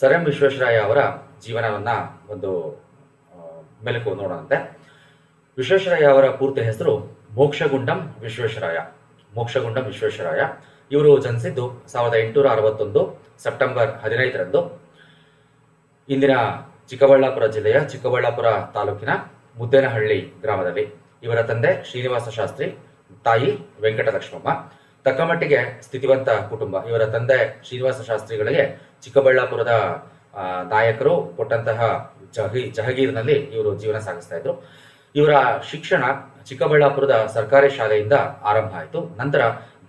Sir M Visvesvaraya ಅವರ ಜೀವನವನ್ನ ಒಂದು ಮೆಲುಕು ನೋಡೋಣಂತೆ. ವಿಶ್ವೇಶ್ವರಯ್ಯ ಅವರ ಪೂರ್ತಿ ಹೆಸರು ಮೋಕ್ಷಗುಂಡಂ ವಿಶ್ವೇಶ್ವರಯ್ಯ ಮೋಕ್ಷಗುಂಡಂ ವಿಶ್ವೇಶ್ವರಯ್ಯ ಇವರು ಜನಿಸಿದ್ದು ಸಾವಿರದ ಎಂಟುನೂರ ಅರವತ್ತೊಂದು ಸೆಪ್ಟೆಂಬರ್ ಹದಿನೈದರಂದು. ಇಂದಿನ ಚಿಕ್ಕಬಳ್ಳಾಪುರ ಜಿಲ್ಲೆಯ ಚಿಕ್ಕಬಳ್ಳಾಪುರ ತಾಲೂಕಿನ ಮುದ್ದೇನಹಳ್ಳಿ ಗ್ರಾಮದಲ್ಲಿ. ಇವರ ತಂದೆ ಶ್ರೀನಿವಾಸ ಶಾಸ್ತ್ರಿ, ತಾಯಿ ವೆಂಕಟಲಕ್ಷ್ಮಮ್ಮ. ತಕ್ಕಮಟ್ಟಿಗೆ ಸ್ಥಿತಿವಂತ ಕುಟುಂಬ. ಇವರ ತಂದೆ ಶ್ರೀನಿವಾಸ ಶಾಸ್ತ್ರಿಗಳಿಗೆ ಚಿಕ್ಕಬಳ್ಳಾಪುರದ ನಾಯಕರು ಕೊಟ್ಟಂತಹ ಜಹಿ, ಜಹಗೀರ್ನಲ್ಲಿ ಇವರು ಜೀವನ ಸಾಗಿಸ್ತಾ ಇದ್ರು. ಇವರ ಶಿಕ್ಷಣ ಚಿಕ್ಕಬಳ್ಳಾಪುರದ ಸರ್ಕಾರಿ ಶಾಲೆಯಿಂದ ಆರಂಭ ಆಯಿತು. ನಂತರ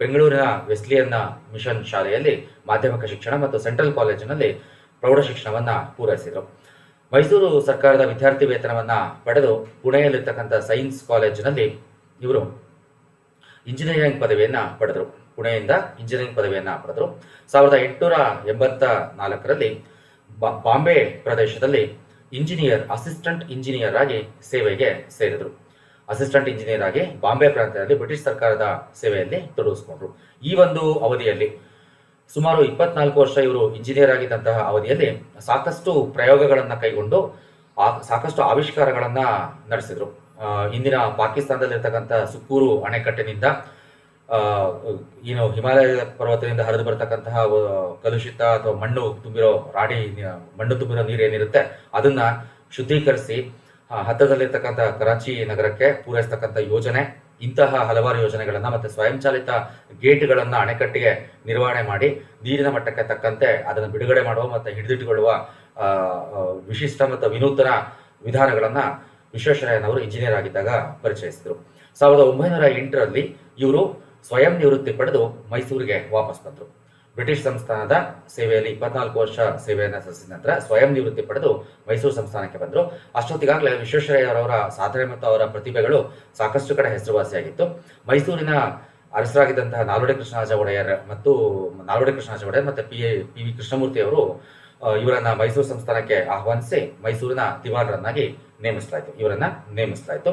ಬೆಂಗಳೂರಿನ ವೆಸ್ಲಿಯನ್ನ ಮಿಷನ್ ಶಾಲೆಯಲ್ಲಿ ಮಾಧ್ಯಮಿಕ ಶಿಕ್ಷಣ ಮತ್ತು ಸೆಂಟ್ರಲ್ ಕಾಲೇಜಿನಲ್ಲಿ ಪ್ರೌಢ ಶಿಕ್ಷಣವನ್ನ ಪೂರೈಸಿದರು. ಮೈಸೂರು ಸರ್ಕಾರದ ವಿದ್ಯಾರ್ಥಿ ವೇತನವನ್ನ ಪಡೆದು ಪುಣೆಯಲ್ಲಿರ್ತಕ್ಕಂಥ ಸೈನ್ಸ್ ಕಾಲೇಜಿನಲ್ಲಿ ಇವರು ಇಂಜಿನಿಯರಿಂಗ್ ಪದವಿಯನ್ನ ಪಡೆದರು. ಪುಣೆಯಿಂದ ಇಂಜಿನಿಯರಿಂಗ್ ಪದವಿಯನ್ನ ಪಡೆದರು. ಸಾವಿರದ ಎಂಟುನೂರ ಎಂಬತ್ತ ನಾಲ್ಕರಲ್ಲಿ ಬಾಂಬೆ ಪ್ರದೇಶದಲ್ಲಿ ಇಂಜಿನಿಯರ್, ಅಸಿಸ್ಟೆಂಟ್ ಇಂಜಿನಿಯರ್ ಆಗಿ ಸೇವೆಗೆ ಸೇರಿದರು. ಅಸಿಸ್ಟೆಂಟ್ ಇಂಜಿನಿಯರ್ ಆಗಿ ಬಾಂಬೆ ಪ್ರಾಂತ್ಯದಲ್ಲಿ ಬ್ರಿಟಿಷ್ ಸರ್ಕಾರದ ಸೇವೆಯಲ್ಲಿ ತೊಡಗಿಸಿಕೊಂಡ್ರು. ಈ ಒಂದು ಅವಧಿಯಲ್ಲಿ ಸುಮಾರು ಇಪ್ಪತ್ನಾಲ್ಕು ವರ್ಷ ಇವರು ಇಂಜಿನಿಯರ್ ಆಗಿದ್ದಂತಹ ಅವಧಿಯಲ್ಲಿ ಸಾಕಷ್ಟು ಪ್ರಯೋಗಗಳನ್ನು ಕೈಗೊಂಡು ಸಾಕಷ್ಟು ಆವಿಷ್ಕಾರಗಳನ್ನು ನಡೆಸಿದ್ರು. ಇಂದಿನ ಪಾಕಿಸ್ತಾನದಲ್ಲಿರ್ತಕ್ಕಂಥ ಸುಕ್ಕೂರು ಅಣೆಕಟ್ಟಿನಿಂದ ಏನು ಹಿಮಾಲಯ ಪರ್ವತದಿಂದ ಹರಿದು ಬರ್ತಕ್ಕಂತಹ ಕಲುಷಿತ ಅಥವಾ ಮಣ್ಣು ತುಂಬಿರೋ ರಾಡಿ, ಮಣ್ಣು ತುಂಬಿರೋ ನೀರು ಏನಿರುತ್ತೆ, ಅದನ್ನ ಶುದ್ಧೀಕರಿಸಿ ಹತ್ತಿರದಲ್ಲಿರ್ತಕ್ಕಂಥ ಕರಾಚಿ ನಗರಕ್ಕೆ ಪೂರೈಸ್ತಕ್ಕಂಥ ಯೋಜನೆ, ಇಂತಹ ಹಲವಾರು ಯೋಜನೆಗಳನ್ನ ಮತ್ತೆ ಸ್ವಯಂಚಾಲಿತ ಗೇಟ್ಗಳನ್ನ ಅಣೆಕಟ್ಟಿಗೆ ನಿರ್ವಹಣೆ ಮಾಡಿ, ನೀರಿನ ಮಟ್ಟಕ್ಕೆ ತಕ್ಕಂತೆ ಅದನ್ನು ಬಿಡುಗಡೆ ಮಾಡುವ ಮತ್ತು ಹಿಡಿದಿಟ್ಟುಕೊಳ್ಳುವ ವಿಶಿಷ್ಟ ಮತ್ತು ವಿನೂತನ ವಿಧಾನಗಳನ್ನ ವಿಶ್ವೇಶ್ವರಯ್ಯನವರು ಇಂಜಿನಿಯರ್ ಆಗಿದ್ದಾಗ ಪರಿಚಯಿಸಿದರು. ಸಾವಿರದ ಒಂಬೈನೂರ ಎಂಟರಲ್ಲಿ ಇವರು ಸ್ವಯಂ ನಿವೃತ್ತಿ ಪಡೆದು ಮೈಸೂರಿಗೆ ವಾಪಸ್ ಬಂದರು. ಬ್ರಿಟಿಷ್ ಸಂಸ್ಥಾನದ ಸೇವೆಯಲ್ಲಿ ಇಪ್ಪತ್ನಾಲ್ಕು ವರ್ಷ ಸೇವೆಯನ್ನು ಸಲ್ಲಿಸಿದ ನಂತರ ಸ್ವಯಂ ನಿವೃತ್ತಿ ಪಡೆದು ಮೈಸೂರು ಸಂಸ್ಥಾನಕ್ಕೆ ಬಂದರು. ಅಷ್ಟೊತ್ತಿಗಾಗಲೇ ವಿಶ್ವೇಶ್ವರಯ್ಯರವರ ಸಾಧನೆ ಮತ್ತು ಅವರ ಪ್ರತಿಭೆಗಳು ಸಾಕಷ್ಟು ಕಡೆ ಹೆಸರುವಾಸಿಯಾಗಿತ್ತು. ಮೈಸೂರಿನ ಅರಸರಾಗಿದ್ದಂತಹ ನಾಲ್ವಡಿ ಕೃಷ್ಣರಾಜ ಒಡೆಯರ್ ಮತ್ತು ನಾಲ್ವಡಿ ಕೃಷ್ಣರಾಜ ಒಡೆಯರ್ ಮತ್ತು P A, P V Krishnamurthy ಅವರು ಇವರನ್ನ ಮೈಸೂರು ಸಂಸ್ಥಾನಕ್ಕೆ ಆಹ್ವಾನಿಸಿ ಮೈಸೂರಿನ ದಿವಾನರನ್ನಾಗಿ ನೇಮಿಸಲಾಯಿತು. ಇವರನ್ನ ನೇಮಿಸಲಾಯಿತು.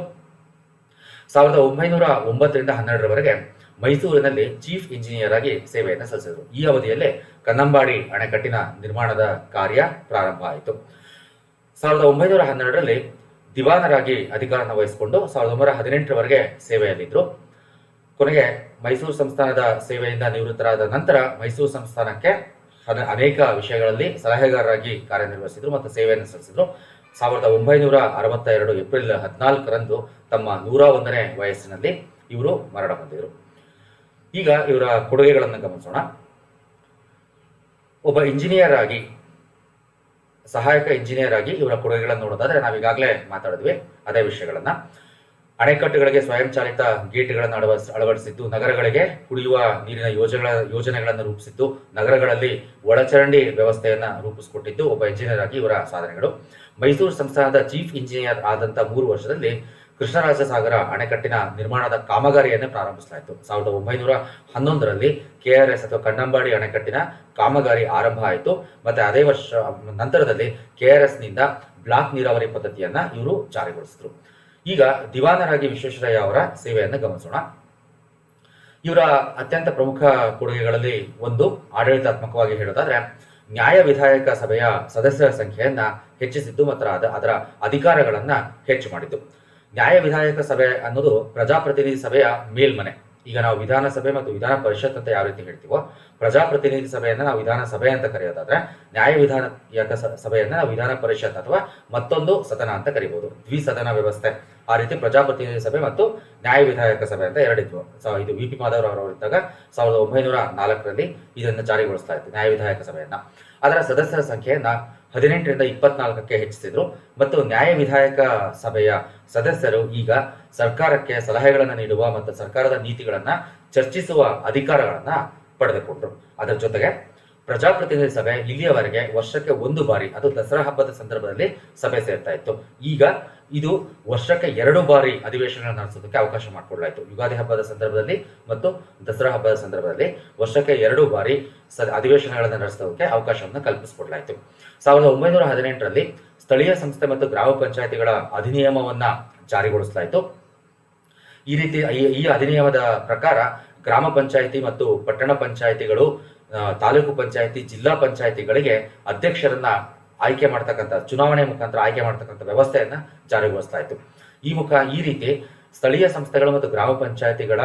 ಸಾವಿರದ ಒಂಬೈನೂರ ಒಂಬತ್ತರಿಂದ ಹನ್ನೆರಡರವರೆಗೆ ಮೈಸೂರಿನಲ್ಲಿ ಚೀಫ್ ಇಂಜಿನಿಯರ್ ಆಗಿ ಸೇವೆಯನ್ನು ಸಲ್ಲಿಸಿದರು. ಈ ಅವಧಿಯಲ್ಲಿ ಕನ್ನಂಬಾಡಿ ಅಣೆಕಟ್ಟಿನ ನಿರ್ಮಾಣದ ಕಾರ್ಯ ಪ್ರಾರಂಭ ಆಯಿತು. ಸಾವಿರದ ಒಂಬೈನೂರ ಹನ್ನೆರಡರಲ್ಲಿ ದಿವಾನರಾಗಿ ಅಧಿಕಾರನ ವಹಿಸಿಕೊಂಡು ಸಾವಿರದ ಒಂಬೈನೂರ ಹದಿನೆಂಟರವರೆಗೆ ಸೇವೆಯಲ್ಲಿದ್ದರು ಕೊನೆಗೆ ಮೈಸೂರು ಸಂಸ್ಥಾನದ ಸೇವೆಯಿಂದ ನಿವೃತ್ತರಾದ ನಂತರ ಮೈಸೂರು ಸಂಸ್ಥಾನಕ್ಕೆ ಅನೇಕ ವಿಷಯಗಳಲ್ಲಿ ಸಲಹೆಗಾರರಾಗಿ ಕಾರ್ಯನಿರ್ವಹಿಸಿದ್ರು ಮತ್ತು ಸೇವೆಯನ್ನು ಸಲ್ಲಿಸಿದ್ರು. ಸಾವಿರದ ಒಂಬೈನೂರ ಅರವತ್ತ ಎರಡು ಏಪ್ರಿಲ್ ಹದಿನಾಲ್ಕರಂದು ತಮ್ಮ ನೂರ ಒಂದನೇ ವಯಸ್ಸಿನಲ್ಲಿ ಇವರು ಮರಣ ಹೊಂದಿದರು. ಈಗ ಇವರ ಕೊಡುಗೆಗಳನ್ನು ಗಮನಿಸೋಣ. ಒಬ್ಬ ಇಂಜಿನಿಯರ್ ಆಗಿ, ಸಹಾಯಕ ಇಂಜಿನಿಯರ್ ಆಗಿ ಇವರ ಕೊಡುಗೆಗಳನ್ನು ನೋಡೋದಾದ್ರೆ ನಾವು ಈಗಾಗಲೇ ಮಾತಾಡಿದ್ವಿ. ಅದೇ ವಿಷಯಗಳನ್ನ. ಅಣೆಕಟ್ಟುಗಳಿಗೆ ಸ್ವಯಂಚಾಲಿತ ಗೇಟ್ಗಳನ್ನು ಅಳವ, ಅಳವಡಿಸಿದ್ದು, ನಗರಗಳಿಗೆ ಕುಡಿಯುವ ನೀರಿನ ಯೋಜನೆಗಳ, ಯೋಜನೆಗಳನ್ನು ರೂಪಿಸಿದ್ದು, ನಗರಗಳಲ್ಲಿ ಒಳಚರಂಡಿ ವ್ಯವಸ್ಥೆಯನ್ನು ರೂಪಿಸಿಕೊಟ್ಟಿದ್ದು ಒಬ್ಬ ಇಂಜಿನಿಯರ್ ಆಗಿ ಇವರ ಸಾಧನೆಗಳು. ಮೈಸೂರು ಸಂಸ್ಥಾನದ ಚೀಫ್ ಇಂಜಿನಿಯರ್ ಆದಂತ ಮೂರು ವರ್ಷದಲ್ಲಿ ಕೃಷ್ಣರಾಜಸಾಗರ ಅಣೆಕಟ್ಟಿನ ನಿರ್ಮಾಣದ ಕಾಮಗಾರಿಯನ್ನೇ ಪ್ರಾರಂಭಿಸಲಾಯಿತು. ಸಾವಿರದ ಒಂಬೈನೂರ ಹನ್ನೊಂದರಲ್ಲಿ ಕೆಆರ್ಎಸ್ ಅಥವಾ ಕಣ್ಣಂಬಾಡಿ ಅಣೆಕಟ್ಟಿನ ಕಾಮಗಾರಿ ಆರಂಭ ಆಯಿತು. ಮತ್ತೆ ಅದೇ ವರ್ಷ, ನಂತರದಲ್ಲಿ ಕೆಆರ್ಎಸ್ನಿಂದ ಬ್ಲಾಕ್ ನೀರಾವರಿ ಪದ್ಧತಿಯನ್ನ ಇವರು ಜಾರಿಗೊಳಿಸಿದ್ರು. ಈಗ ದಿವಾನರಾಗಿ ವಿಶ್ವೇಶ್ವರಯ್ಯ ಅವರ ಸೇವೆಯನ್ನು ಗಮನಿಸೋಣ. ಇವರ ಅತ್ಯಂತ ಪ್ರಮುಖ ಕೊಡುಗೆಗಳಲ್ಲಿ ಒಂದು ಆಡಳಿತಾತ್ಮಕವಾಗಿ ಹೇಳೋದಾದ್ರೆ, ನ್ಯಾಯ ವಿಧಾಯಕ ಸಭೆಯ ಸದಸ್ಯರ ಸಂಖ್ಯೆಯನ್ನ ಹೆಚ್ಚಿಸಿದ್ದು ಮತ್ತು ಅದ- ಅದರ ಅಧಿಕಾರಗಳನ್ನ ಹೆಚ್ಚು ಮಾಡಿದ್ದು. ನ್ಯಾಯ ವಿಧಾಯಕ ಸಭೆ ಅನ್ನೋದು ಪ್ರಜಾಪ್ರತಿನಿಧಿ ಸಭೆಯ ಮೇಲ್ಮನೆ. ಈಗ ನಾವು ವಿಧಾನಸಭೆ ಮತ್ತು ವಿಧಾನ ಪರಿಷತ್ ಅಂತ ಯಾವ ರೀತಿ ಹೇಳ್ತೀವೋ, ಪ್ರಜಾಪ್ರತಿನಿಧಿ ಸಭೆಯನ್ನು ನಾವು ವಿಧಾನಸಭೆ ಅಂತ ಕರೆಯೋದಾದ್ರೆ, ನ್ಯಾಯ ವಿಧಾನ ಸಭೆಯನ್ನು ನಾವು ವಿಧಾನ ಪರಿಷತ್ ಅಥವಾ ಮತ್ತೊಂದು ಸದನ ಅಂತ ಕರಿಬಹುದು ದ್ವಿಸದನ ವ್ಯವಸ್ಥೆ. ಆ ರೀತಿ ಪ್ರಜಾಪ್ರತಿನಿಧಿ ಸಭೆ ಮತ್ತು ನ್ಯಾಯ ವಿಧಾಯಕ ಸಭೆ ಅಂತ ಎರಡಿದ್ವು. ಇದು ವಿ ಪಿ ಅವರು ಇದ್ದಾಗ ಸಾವಿರದ ಒಂಬೈನೂರ ನಾಲ್ಕರಲ್ಲಿ ಇದನ್ನು ಜಾರಿಗೊಳಿಸ್ತಾ ಇತ್ತು, ನ್ಯಾಯ ವಿಧಾಯಕ ಸಭೆಯನ್ನ. ಅದರ ಸದಸ್ಯರ ಸಂಖ್ಯೆಯನ್ನ ಹದಿನೆಂಟರಿಂದ ಇಪ್ಪತ್ನಾಲ್ಕಕ್ಕೆ ಹೆಚ್ಚಿಸಿದ್ರು. ಮತ್ತು ನ್ಯಾಯ ವಿಧಾಯಕ ಸಭೆಯ ಸದಸ್ಯರು ಈಗ ಸರ್ಕಾರಕ್ಕೆ ಸಲಹೆಗಳನ್ನು ನೀಡುವ ಮತ್ತು ಸರ್ಕಾರದ ನೀತಿಗಳನ್ನ ಚರ್ಚಿಸುವ ಅಧಿಕಾರಗಳನ್ನ ಪಡೆದುಕೊಂಡ್ರು. ಅದರ ಜೊತೆಗೆ ಪ್ರಜಾಪ್ರತಿನಿಧಿ ಸಭೆ ಇಲ್ಲಿಯವರೆಗೆ ವರ್ಷಕ್ಕೆ ಒಂದು ಬಾರಿ, ಅದು ದಸರಾ ಹಬ್ಬದ ಸಂದರ್ಭದಲ್ಲಿ ಸಭೆ ಸೇರ್ತಾ ಇತ್ತು. ಈಗ ಇದು ವರ್ಷಕ್ಕೆ ಎರಡು ಬಾರಿ ಅಧಿವೇಶನ ನಡೆಸೋದಕ್ಕೆ ಅವಕಾಶ ಮಾಡಿಕೊಡ್ಲಾಯಿತು. ಯುಗಾದಿ ಹಬ್ಬದ ಸಂದರ್ಭದಲ್ಲಿ ಮತ್ತು ದಸರಾ ಹಬ್ಬದ ಸಂದರ್ಭದಲ್ಲಿ ವರ್ಷಕ್ಕೆ ಎರಡು ಬಾರಿ ಸ ಅಧಿವೇಶನಗಳನ್ನು ನಡೆಸೋದಕ್ಕೆ ಅವಕಾಶವನ್ನು ಕಲ್ಪಿಸಿಕೊಡ್ಲಾಯಿತು. ಸಾವಿರದ ಒಂಬೈನೂರ ಹದಿನೆಂಟರಲ್ಲಿ ಸ್ಥಳೀಯ ಸಂಸ್ಥೆ ಮತ್ತು ಗ್ರಾಮ ಪಂಚಾಯಿತಿಗಳ ಅಧಿನಿಯಮವನ್ನ ಜಾರಿಗೊಳಿಸಲಾಯಿತು. ಈ ರೀತಿ ಈ- ಅಧಿನಿಯಮದ ಪ್ರಕಾರ ಗ್ರಾಮ ಪಂಚಾಯಿತಿ ಮತ್ತು ಪಟ್ಟಣ ಪಂಚಾಯಿತಿಗಳು ತಾಲೂಕು ಪಂಚಾಯಿತಿ, ಜಿಲ್ಲಾ ಪಂಚಾಯಿತಿಗಳಿಗೆ ಅಧ್ಯಕ್ಷರನ್ನ ಆಯ್ಕೆ ಮಾಡ್ತಕ್ಕಂಥ, ಚುನಾವಣೆ ಮುಖಾಂತರ ಆಯ್ಕೆ ಮಾಡ್ತಕ್ಕಂಥ ವ್ಯವಸ್ಥೆಯನ್ನ ಜಾರಿಗೊಳಿಸ್ತಾ ಇತ್ತು ಈ ಮುಖ ಈ ರೀತಿ ಸ್ಥಳೀಯ ಸಂಸ್ಥೆಗಳು ಮತ್ತು ಗ್ರಾಮ ಪಂಚಾಯತಿಗಳ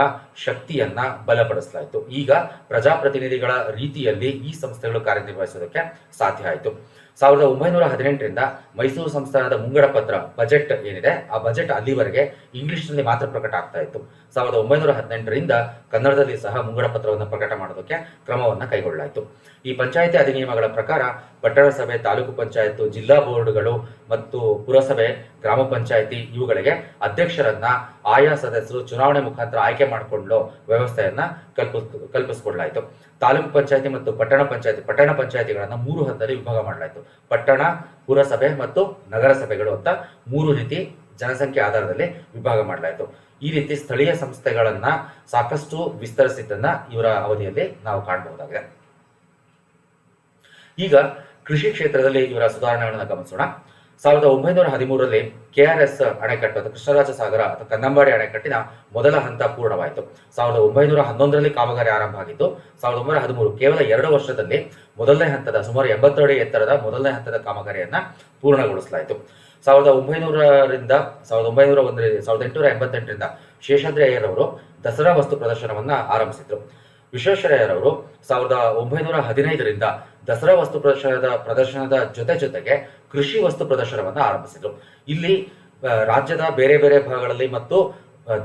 ಶಕ್ತಿಯನ್ನ ಬಲಪಡಿಸಲಾಯಿತು ಈಗ ಪ್ರಜಾಪ್ರತಿನಿಧಿಗಳ ರೀತಿಯಲ್ಲಿ ಈ ಸಂಸ್ಥೆಗಳು ಕಾರ್ಯನಿರ್ವಹಿಸೋದಕ್ಕೆ ಸಾಧ್ಯ ಆಯಿತು. ಸಾವಿರದ ಒಂಬೈನೂರ ಹದಿನೆಂಟರಿಂದ ಮೈಸೂರು ಸಂಸ್ಥಾನದ ಮುಂಗಡ ಪತ್ರ ಬಜೆಟ್ ಏನಿದೆ, ಆ ಬಜೆಟ್ ಅಲ್ಲಿವರೆಗೆ ಇಂಗ್ಲಿಷ್ನಲ್ಲಿ ಮಾತ್ರ ಪ್ರಕಟ ಆಗ್ತಾ ಇತ್ತು. ಸಾವಿರದ ಒಂಬೈನೂರ ಹದಿನೆಂಟರಿಂದ ಕನ್ನಡದಲ್ಲಿ ಸಹ ಮುಂಗಡ ಪತ್ರವನ್ನು ಪ್ರಕಟ ಮಾಡೋದಕ್ಕೆ ಕ್ರಮವನ್ನು ಕೈಗೊಳ್ಳಲಾಯಿತು ಈ ಪಂಚಾಯಿತಿ ಅಧಿನಿಯಮಗಳ ಪ್ರಕಾರ ಪಟ್ಟಣ ಸಭೆ, ತಾಲೂಕು ಪಂಚಾಯತ್ ಜಿಲ್ಲಾ ಬೋರ್ಡ್ಗಳು ಮತ್ತು ಪುರಸಭೆ, ಗ್ರಾಮ ಪಂಚಾಯಿತಿ ಇವುಗಳಿಗೆ ಅಧ್ಯಕ್ಷರನ್ನ, ಆಯಾ ಸದಸ್ಯರು ಚುನಾವಣೆ ಮುಖಾಂತರ ಆಯ್ಕೆ ಮಾಡಿಕೊಳ್ಳೋ ವ್ಯವಸ್ಥೆಯನ್ನ ಕಲ್ಪಿಸ್, ಕಲ್ಪಿಸಿಕೊಡ್ಲಾಯಿತು. ತಾಲೂಕು ಪಂಚಾಯತಿ ಮತ್ತು ಪಟ್ಟಣ ಪಂಚಾಯತಿ, ಪಟ್ಟಣ ಪಂಚಾಯತಿಗಳನ್ನ ಮೂರು ಹಂತದಲ್ಲಿ ವಿಭಾಗ ಮಾಡಲಾಯಿತು. ಪಟ್ಟಣ, ಪುರಸಭೆ ಮತ್ತು ನಗರಸಭೆಗಳು ಅಂತ ಮೂರು ರೀತಿ ಜನಸಂಖ್ಯೆ ಆಧಾರದಲ್ಲಿ ವಿಭಾಗ ಮಾಡಲಾಯಿತು. ಈ ರೀತಿ ಸ್ಥಳೀಯ ಸಂಸ್ಥೆಗಳನ್ನ ಸಾಕಷ್ಟು ವಿಸ್ತರಿಸಿದ್ದನ್ನ ಇವರ ಅವಧಿಯಲ್ಲಿ ನಾವು ಕಾಣಬಹುದಾಗಿದೆ. ಈಗ ಕೃಷಿ ಕ್ಷೇತ್ರದಲ್ಲಿ ಇವರ ಸುಧಾರಣೆಗಳನ್ನು ಗಮನಿಸೋಣ. ಸಾವಿರದ ಒಂಬೈನೂರ ಹದಿಮೂರರಲ್ಲಿ ಕೆಆರ್ಎಸ್ ಅಣೆಕಟ್ಟು ಅಥವಾ ಕೃಷ್ಣರಾಜ ಸಾಗರ ಅಥವಾ ಕನ್ನಂಬಾಡಿ ಅಣೆಕಟ್ಟಿನ ಮೊದಲ ಹಂತ ಪೂರ್ಣವಾಯಿತು. ಸಾವಿರದ ಒಂಬೈನೂರ ಹನ್ನೊಂದರಲ್ಲಿ ಕಾಮಗಾರಿ ಆರಂಭ ಆಗಿದ್ದು, ಸಾವಿರದ ಒಂಬೈನೂರ ಹದಿಮೂರು ಕೇವಲ ಎರಡು ವರ್ಷದಲ್ಲಿ ಮೊದಲನೇ ಹಂತದ ಸುಮಾರು ಎಂಬತ್ತೆರಡು ಎತ್ತರದ ಮೊದಲನೇ ಹಂತದ ಕಾಮಗಾರಿಯನ್ನ ಪೂರ್ಣಗೊಳಿಸಲಾಯಿತು. ಸಾವಿರದ ಒಂಬೈನೂರರಿಂದ, ಸಾವಿರದ ಒಂಬೈನೂರ ಒಂದರಿಂದ ಸಾವಿರದ ಎಂಟುನೂರ ಎಂಬತ್ತೆಂಟರಿಂದ ಶೇಷಾದ್ರಿ ಅಯ್ಯರ್ ಅವರು ದಸರಾ ವಸ್ತು ಪ್ರದರ್ಶನವನ್ನ ಆರಂಭಿಸಿದ್ರು. ವಿಶ್ವೇಶ್ವರಯ್ಯರವರು ಸಾವಿರದ ಒಂಬೈನೂರ ಹದಿನೈದರಿಂದ ದಸರಾ ವಸ್ತು ಪ್ರದರ್ಶನದ ಪ್ರದರ್ಶನದ ಜೊತೆ ಜೊತೆಗೆ ಕೃಷಿ ವಸ್ತು ಪ್ರದರ್ಶನವನ್ನ ಆರಂಭಿಸಿದ್ರು. ಇಲ್ಲಿ ರಾಜ್ಯದ ಬೇರೆ ಬೇರೆ ಭಾಗಗಳಲ್ಲಿ ಮತ್ತು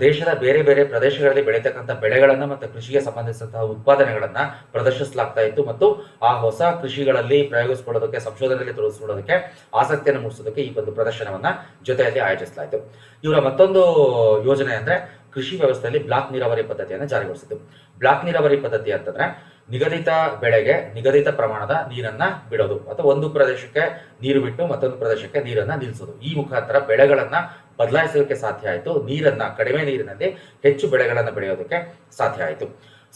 ದೇಶದ ಬೇರೆ ಬೇರೆ ಪ್ರದೇಶಗಳಲ್ಲಿ ಬೆಳೀತಕ್ಕಂಥ ಬೆಳೆಗಳನ್ನ ಮತ್ತು ಕೃಷಿಗೆ ಸಂಬಂಧಿಸಿದಂತಹ ಉತ್ಪಾದನೆಗಳನ್ನ ಪ್ರದರ್ಶಿಸಲಾಗ್ತಾ ಇತ್ತು ಮತ್ತು ಆ ಹೊಸ ಕೃಷಿಗಳಲ್ಲಿ ಪ್ರಯೋಗಿಸ್ಕೊಳ್ಳೋದಕ್ಕೆ, ಸಂಶೋಧನೆಯಲ್ಲಿ ತೋರಿಸ್ಕೊಳ್ಳೋದಕ್ಕೆ ಆಸಕ್ತಿಯನ್ನು ಮೂಡಿಸೋದಕ್ಕೆ ಈ ಒಂದು ಪ್ರದರ್ಶನವನ್ನ ಜೊತೆಯಲ್ಲಿ ಆಯೋಜಿಸಲಾಯಿತು. ಇವರ ಮತ್ತೊಂದು ಯೋಜನೆ ಅಂದ್ರೆ ಕೃಷಿ ವ್ಯವಸ್ಥೆಯಲ್ಲಿ ಬ್ಲಾಕ್ ನೀರಾವರಿ ಪದ್ಧತಿಯನ್ನು ಜಾರಿಗೊಳಿಸಿದ್ದು. ಬ್ಲಾಕ್ ನೀರಾವರಿ ಪದ್ಧತಿ ಅಂತಂದ್ರೆ ನಿಗದಿತ ಬೆಳೆಗೆ ನಿಗದಿತ ಪ್ರಮಾಣದ ನೀರನ್ನ ಬಿಡೋದು. ಅಥವಾ ಒಂದು ಪ್ರದೇಶಕ್ಕೆ ನೀರು ಬಿಟ್ಟು ಮತ್ತೊಂದು ಪ್ರದೇಶಕ್ಕೆ ನೀರನ್ನ ನಿಲ್ಲಿಸೋದು ಈ ಮುಖಾಂತರ ಬೆಳೆಗಳನ್ನ ಬದಲಾಯಿಸೋದಕ್ಕೆ ಸಾಧ್ಯ ಆಯಿತು. ನೀರನ್ನ, ಕಡಿಮೆ ನೀರಿನಲ್ಲಿ ಹೆಚ್ಚು ಬೆಳೆಗಳನ್ನ ಬೆಳೆಯೋದಕ್ಕೆ ಸಾಧ್ಯ ಆಯಿತು.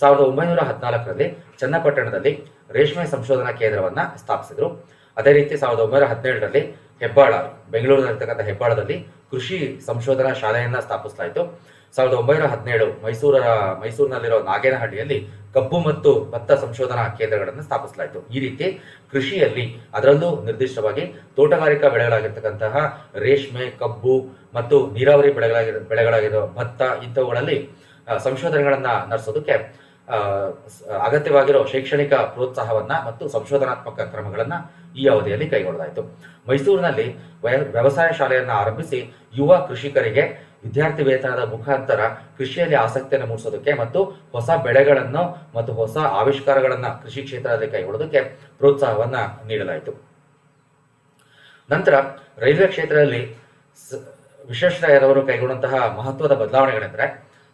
ಸಾವಿರದ ಒಂಬೈನೂರ ಹದಿನಾಲ್ಕರಲ್ಲಿ ಚನ್ನಪಟ್ಟಣದಲ್ಲಿ ರೇಷ್ಮೆ ಸಂಶೋಧನಾ ಕೇಂದ್ರವನ್ನ ಸ್ಥಾಪಿಸಿದ್ರು. ಅದೇ ರೀತಿ ಸಾವಿರದ ಒಂಬೈನೂರ ಹದಿನೇಳರಲ್ಲಿ ಹೆಬ್ಬಾಳ, ಬೆಂಗಳೂರಿನಲ್ಲಿರ್ತಕ್ಕಂಥ ಹೆಬ್ಬಾಳದಲ್ಲಿ ಕೃಷಿ ಸಂಶೋಧನಾ ಶಾಲೆಯನ್ನ ಸ್ಥಾಪಿಸಲಾಯಿತು. ಸಾವಿರದ ಒಂಬೈನೂರ ಹದಿನೇಳು ಮೈಸೂರ ಮೈಸೂರಿನಲ್ಲಿರೋ ನಾಗೇನಹಳ್ಳಿಯಲ್ಲಿ ಕಬ್ಬು ಮತ್ತು ಭತ್ತ ಸಂಶೋಧನಾ ಕೇಂದ್ರಗಳನ್ನು ಸ್ಥಾಪಿಸಲಾಯಿತು. ಈ ರೀತಿ ಕೃಷಿಯಲ್ಲಿ ಅದರಲ್ಲೂ ನಿರ್ದಿಷ್ಟವಾಗಿ ತೋಟಗಾರಿಕಾ ಬೆಳೆಗಳಾಗಿರ್ತಕ್ಕಂತಹ ರೇಷ್ಮೆ, ಕಬ್ಬು ಮತ್ತು ನೀರಾವರಿ ಬೆಳೆಗಳಾಗಿ, ಬೆಳೆಗಳಾಗಿರೋ ಭತ್ತ ಇಂಥವುಗಳಲ್ಲಿ ಸಂಶೋಧನೆಗಳನ್ನು ನಡೆಸೋದಕ್ಕೆ ಅಗತ್ಯವಾಗಿರೋ ಶೈಕ್ಷಣಿಕ ಪ್ರೋತ್ಸಾಹವನ್ನ ಮತ್ತು ಸಂಶೋಧನಾತ್ಮಕ ಕ್ರಮಗಳನ್ನ ಈ ಅವಧಿಯಲ್ಲಿ ಕೈಗೊಳ್ಳಲಾಯಿತು. ಮೈಸೂರಿನಲ್ಲಿ ವಯ- ವ್ಯವಸಾಯ ಶಾಲೆಯನ್ನ ಆರಂಭಿಸಿ ಯುವ ಕೃಷಿಕರಿಗೆ ವಿದ್ಯಾರ್ಥಿ ವೇತನದ ಮುಖಾಂತರ ಕೃಷಿಯಲ್ಲಿ ಆಸಕ್ತಿಯನ್ನು ಮೂಡಿಸೋದಕ್ಕೆ ಮತ್ತು ಹೊಸ ಬೆಳೆಗಳನ್ನು ಮತ್ತು ಹೊಸ ಆವಿಷ್ಕಾರಗಳನ್ನ ಕೃಷಿ ಕ್ಷೇತ್ರದಲ್ಲಿ ಕೈಗೊಳ್ಳೋದಕ್ಕೆ ಪ್ರೋತ್ಸಾಹವನ್ನ ನೀಡಲಾಯಿತು. ನಂತರ ರೈಲ್ವೆ ಕ್ಷೇತ್ರದಲ್ಲಿ ವಿಶ್ವೇಶ್ವರಯ್ಯರವರು ಕೈಗೊಂಡಂತಹ ಮಹತ್ವದ ಬದಲಾವಣೆಗಳೆಂದರೆ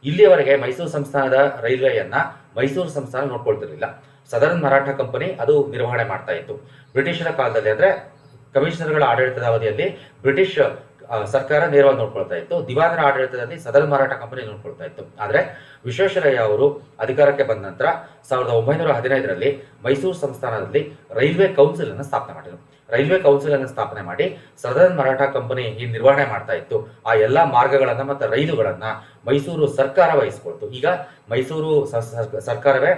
ಇಲ್ಲಿಯವರೆಗೆ ಮೈಸೂರು ಸಂಸ್ಥಾನದ ರೈಲ್ವೆಯನ್ನ ಮೈಸೂರು ಸಂಸ್ಥಾನ ನೋಡ್ಕೊಳ್ತಿರಲಿಲ್ಲ. ಸದರ್ನ್ ಮರಾಠ ಕಂಪನಿ ಅದು ನಿರ್ವಹಣೆ ಮಾಡ್ತಾ ಇತ್ತು. ಬ್ರಿಟಿಷರ ಕಾಲದಲ್ಲಿ ಅಂದ್ರೆ ಕಮಿಷನರ್ಗಳ ಆಡಳಿತದ ಅವಧಿಯಲ್ಲಿ ಬ್ರಿಟಿಷ್ ಸರ್ಕಾರ ನೇರವಾಗಿ ನೋಡ್ಕೊಳ್ತಾ ಇತ್ತು. ದಿವಾನರ ಆಡಳಿತದಲ್ಲಿ ಸದಲ್ ಮಾರಾಟ ಕಂಪನಿ ನೋಡ್ಕೊಳ್ತಾ ಇತ್ತು. ಆದ್ರೆ ವಿಶ್ವೇಶ್ವರಯ್ಯ ಅವರು ಅಧಿಕಾರಕ್ಕೆ ಬಂದ ನಂತರ ಸಾವಿರದ ಒಂಬೈನೂರ ಹದಿನೈದರಲ್ಲಿ ಮೈಸೂರು ಸಂಸ್ಥಾನದಲ್ಲಿ ರೈಲ್ವೆ ಕೌನ್ಸಿಲ್ ಅನ್ನು ಸ್ಥಾಪನೆ ಮಾಡಿದರು. ರೈಲ್ವೆ ಕೌನ್ಸಿಲ್ ಅನ್ನು ಸ್ಥಾಪನೆ ಮಾಡಿ ಸದರ್ನ್ ಮರಾಠ ಕಂಪನಿ ಈ ನಿರ್ವಹಣೆ ಮಾಡ್ತಾ ಇತ್ತು. ಆ ಎಲ್ಲ ಮಾರ್ಗಗಳನ್ನ ಮತ್ತು ರೈಲುಗಳನ್ನ ಮೈಸೂರು ಸರ್ಕಾರ ವಹಿಸಿಕೊಳ್ತು. ಈಗ ಮೈಸೂರು ಸರ್ಕಾರವೇ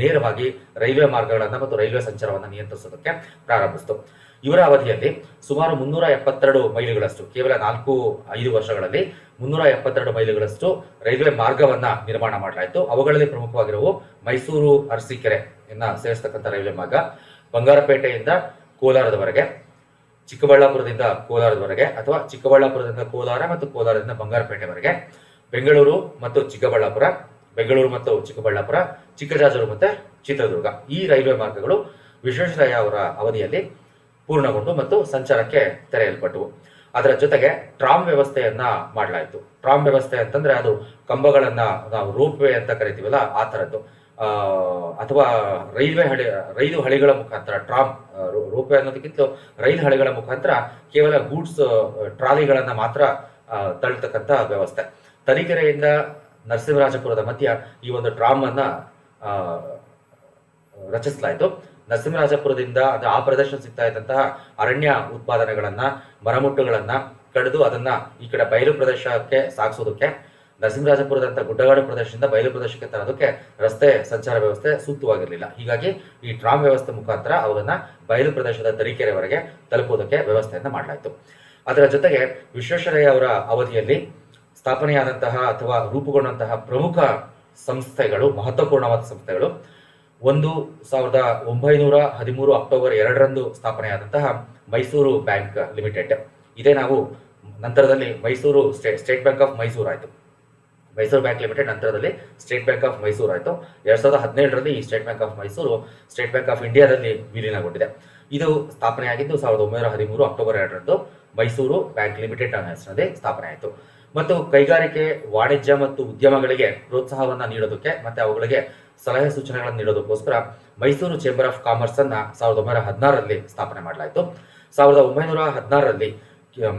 ನೇರವಾಗಿ ರೈಲ್ವೆ ಮಾರ್ಗಗಳನ್ನ ಮತ್ತು ರೈಲ್ವೆ ಸಂಚಾರವನ್ನು ನಿಯಂತ್ರಿಸೋದಕ್ಕೆ ಪ್ರಾರಂಭಿಸಿತು. ಇವರ ಅವಧಿಯಲ್ಲಿ ಸುಮಾರು ಮುನ್ನೂರ ಎಪ್ಪತ್ತೆರಡು ಮೈಲುಗಳಷ್ಟು, ಕೇವಲ ನಾಲ್ಕು, ಐದು ವರ್ಷಗಳಲ್ಲಿ ಮುನ್ನೂರ ಎಪ್ಪತ್ತೆರಡು ಮೈಲುಗಳಷ್ಟು ರೈಲ್ವೆ ಮಾರ್ಗವನ್ನ ನಿರ್ಮಾಣ ಮಾಡಲಾಯಿತು. ಅವುಗಳಲ್ಲಿ ಪ್ರಮುಖವಾಗಿರುವ ಮೈಸೂರು, ಅರಸೀಕೆರೆ ಎನ್ನ ಸೇರಿಸ್ತಕ್ಕಂಥ ರೈಲ್ವೆ ಮಾರ್ಗ, ಬಂಗಾರಪೇಟೆಯಿಂದ ಕೋಲಾರದವರೆಗೆ, ಚಿಕ್ಕಬಳ್ಳಾಪುರದಿಂದ ಕೋಲಾರದವರೆಗೆ ಅಥವಾ ಚಿಕ್ಕಬಳ್ಳಾಪುರದಿಂದ ಕೋಲಾರ ಮತ್ತು ಕೋಲಾರದಿಂದ ಬಂಗಾರಪೇಟೆವರೆಗೆ, ಬೆಂಗಳೂರು ಮತ್ತು ಚಿಕ್ಕಬಳ್ಳಾಪುರ, ಬೆಂಗಳೂರು ಮತ್ತು ಚಿಕ್ಕಬಳ್ಳಾಪುರ, ಚಿಕ್ಕಜಾಜೂರು ಮತ್ತು ಚಿತ್ರದುರ್ಗ ಈ ರೈಲ್ವೆ ಮಾರ್ಗಗಳು ವಿಶ್ವೇಶ್ವರಯ್ಯ ಅವರ ಅವಧಿಯಲ್ಲಿ ಪೂರ್ಣಗೊಂಡು ಮತ್ತು ಸಂಚಾರಕ್ಕೆ ತೆರೆಯಲ್ಪಟ್ಟವು. ಅದರ ಜೊತೆಗೆ ಟ್ರಾಮ್ ವ್ಯವಸ್ಥೆಯನ್ನ ಮಾಡಲಾಯಿತು. ಟ್ರಾಮ್ ವ್ಯವಸ್ಥೆ ಅಂತಂದ್ರೆ ಅದು ಕಂಬಗಳನ್ನ ನಾವು ರೋಪ್ ವೇ ಅಂತ ಕರಿತೀವಲ್ಲ, ಆ ತರದ್ದು ಅಥವಾ ರೈಲ್ವೆ ಹಳಿ, ರೈಲು ಹಳಿಗಳ ಮುಖಾಂತರ ಟ್ರಾಮ್ ರೋಪ್ ವೇ ಅನ್ನೋದಕ್ಕಿಂತ ರೈಲು ಹಳಿಗಳ ಮುಖಾಂತರ ಕೇವಲ ಗೂಡ್ಸ್ ಟ್ರಾಲಿಗಳನ್ನ ಮಾತ್ರ ತಳ್ಳತಕ್ಕಂತ ವ್ಯವಸ್ಥೆ. ತರೀಕೆರೆಯಿಂದ ನರಸಿಂಹರಾಜಪುರದ ಮಧ್ಯ ಈ ಒಂದು ಟ್ರಾಮ್ ಅನ್ನ ರಚಿಸಲಾಯಿತು. ನರಸಿಂಹರಾಜಪುರದಿಂದ ಅದು ಆ ಪ್ರದೇಶ ಸಿಗ್ತಾ ಇದ್ದಂತಹ ಅರಣ್ಯ ಉತ್ಪಾದನೆಗಳನ್ನ, ಮರಮುಟ್ಟುಗಳನ್ನ ಕಡಿದು ಅದನ್ನ ಈ ಕಡೆ ಬಯಲು ಪ್ರದೇಶಕ್ಕೆ ಸಾಗಿಸೋದಕ್ಕೆ, ನರಸಿಂಹರಾಜಪುರದಂತ ಗುಡ್ಡಗಾಡು ಪ್ರದೇಶದಿಂದ ಬಯಲು ಪ್ರದೇಶಕ್ಕೆ ತರೋದಕ್ಕೆ ರಸ್ತೆ ಸಂಚಾರ ವ್ಯವಸ್ಥೆ ಸೂಕ್ತವಾಗಿರಲಿಲ್ಲ. ಹೀಗಾಗಿ ಈ ಟ್ರಾಮ್ ವ್ಯವಸ್ಥೆ ಮುಖಾಂತರ ಅವರನ್ನ ಬಯಲು ಪ್ರದೇಶದ ತರೀಕೆರೆವರೆಗೆ ತಲುಪುವುದಕ್ಕೆ ವ್ಯವಸ್ಥೆಯನ್ನು ಮಾಡಲಾಯಿತು. ಅದರ ಜೊತೆಗೆ ವಿಶ್ವೇಶ್ವರಯ್ಯ ಅವರ ಅವಧಿಯಲ್ಲಿ ಸ್ಥಾಪನೆಯಾದಂತಹ ಅಥವಾ ರೂಪುಗೊಂಡಂತಹ ಪ್ರಮುಖ ಸಂಸ್ಥೆಗಳು, ಮಹತ್ವಪೂರ್ಣವಾದ ಸಂಸ್ಥೆಗಳು ಒಂದು ಸಾವಿರದ ಒಂಬೈನೂರ ಹದಿಮೂರು ಅಕ್ಟೋಬರ್ ಎರಡರಂದು ಸ್ಥಾಪನೆಯಾದಂತಹ ಮೈಸೂರು ಬ್ಯಾಂಕ್ ಲಿಮಿಟೆಡ್. ಇದೇ ನಾವು ನಂತರದಲ್ಲಿ Mysore state bank of Mysore ಆಯಿತು. ಮೈಸೂರು ಬ್ಯಾಂಕ್ ಲಿಮಿಟೆಡ್ ನಂತರದಲ್ಲಿ ಸ್ಟೇಟ್ ಬ್ಯಾಂಕ್ ಆಫ್ ಮೈಸೂರು ಆಯಿತು. ಎರಡ್ ಸಾವಿರದ ಹದಿನೇಳರಲ್ಲಿ ಈ state bank of Mysore state bank of ಇಂಡಿಯಾದಲ್ಲಿ ವಿಲೀನಗೊಂಡಿದೆ. ಇದು ಸ್ಥಾಪನೆಯಾಗಿದ್ದು ಸಾವಿರದ ಒಂಬೈನೂರ ಹದಿಮೂರು ಅಕ್ಟೋಬರ್ ಎರಡರಂದು ಮೈಸೂರು ಬ್ಯಾಂಕ್ ಲಿಮಿಟೆಡ್ ಅನ್ನೋ ಹೆಸರಲ್ಲಿ ಸ್ಥಾಪನೆ ಆಯಿತು. ಮತ್ತು ಕೈಗಾರಿಕೆ, ವಾಣಿಜ್ಯ ಮತ್ತು ಉದ್ಯಮಗಳಿಗೆ ಪ್ರೋತ್ಸಾಹವನ್ನು ನೀಡೋದಕ್ಕೆ ಮತ್ತೆ ಅವುಗಳಿಗೆ ಸಲಹೆ ಸೂಚನೆಗಳನ್ನು ನೀಡೋದಕ್ಕೋಸ್ಕರ ಮೈಸೂರು ಚೇಂಬರ್ ಆಫ್ ಕಾಮರ್ಸ್ ಅನ್ನ ಸಾವಿರದ ಒಂಬೈನೂರ ಹದಿನಾರರಲ್ಲಿ ಸ್ಥಾಪನೆ ಮಾಡಲಾಯಿತು. ಸಾವಿರದ ಒಂಬೈನೂರ ಹದಿನಾರರಲ್ಲಿ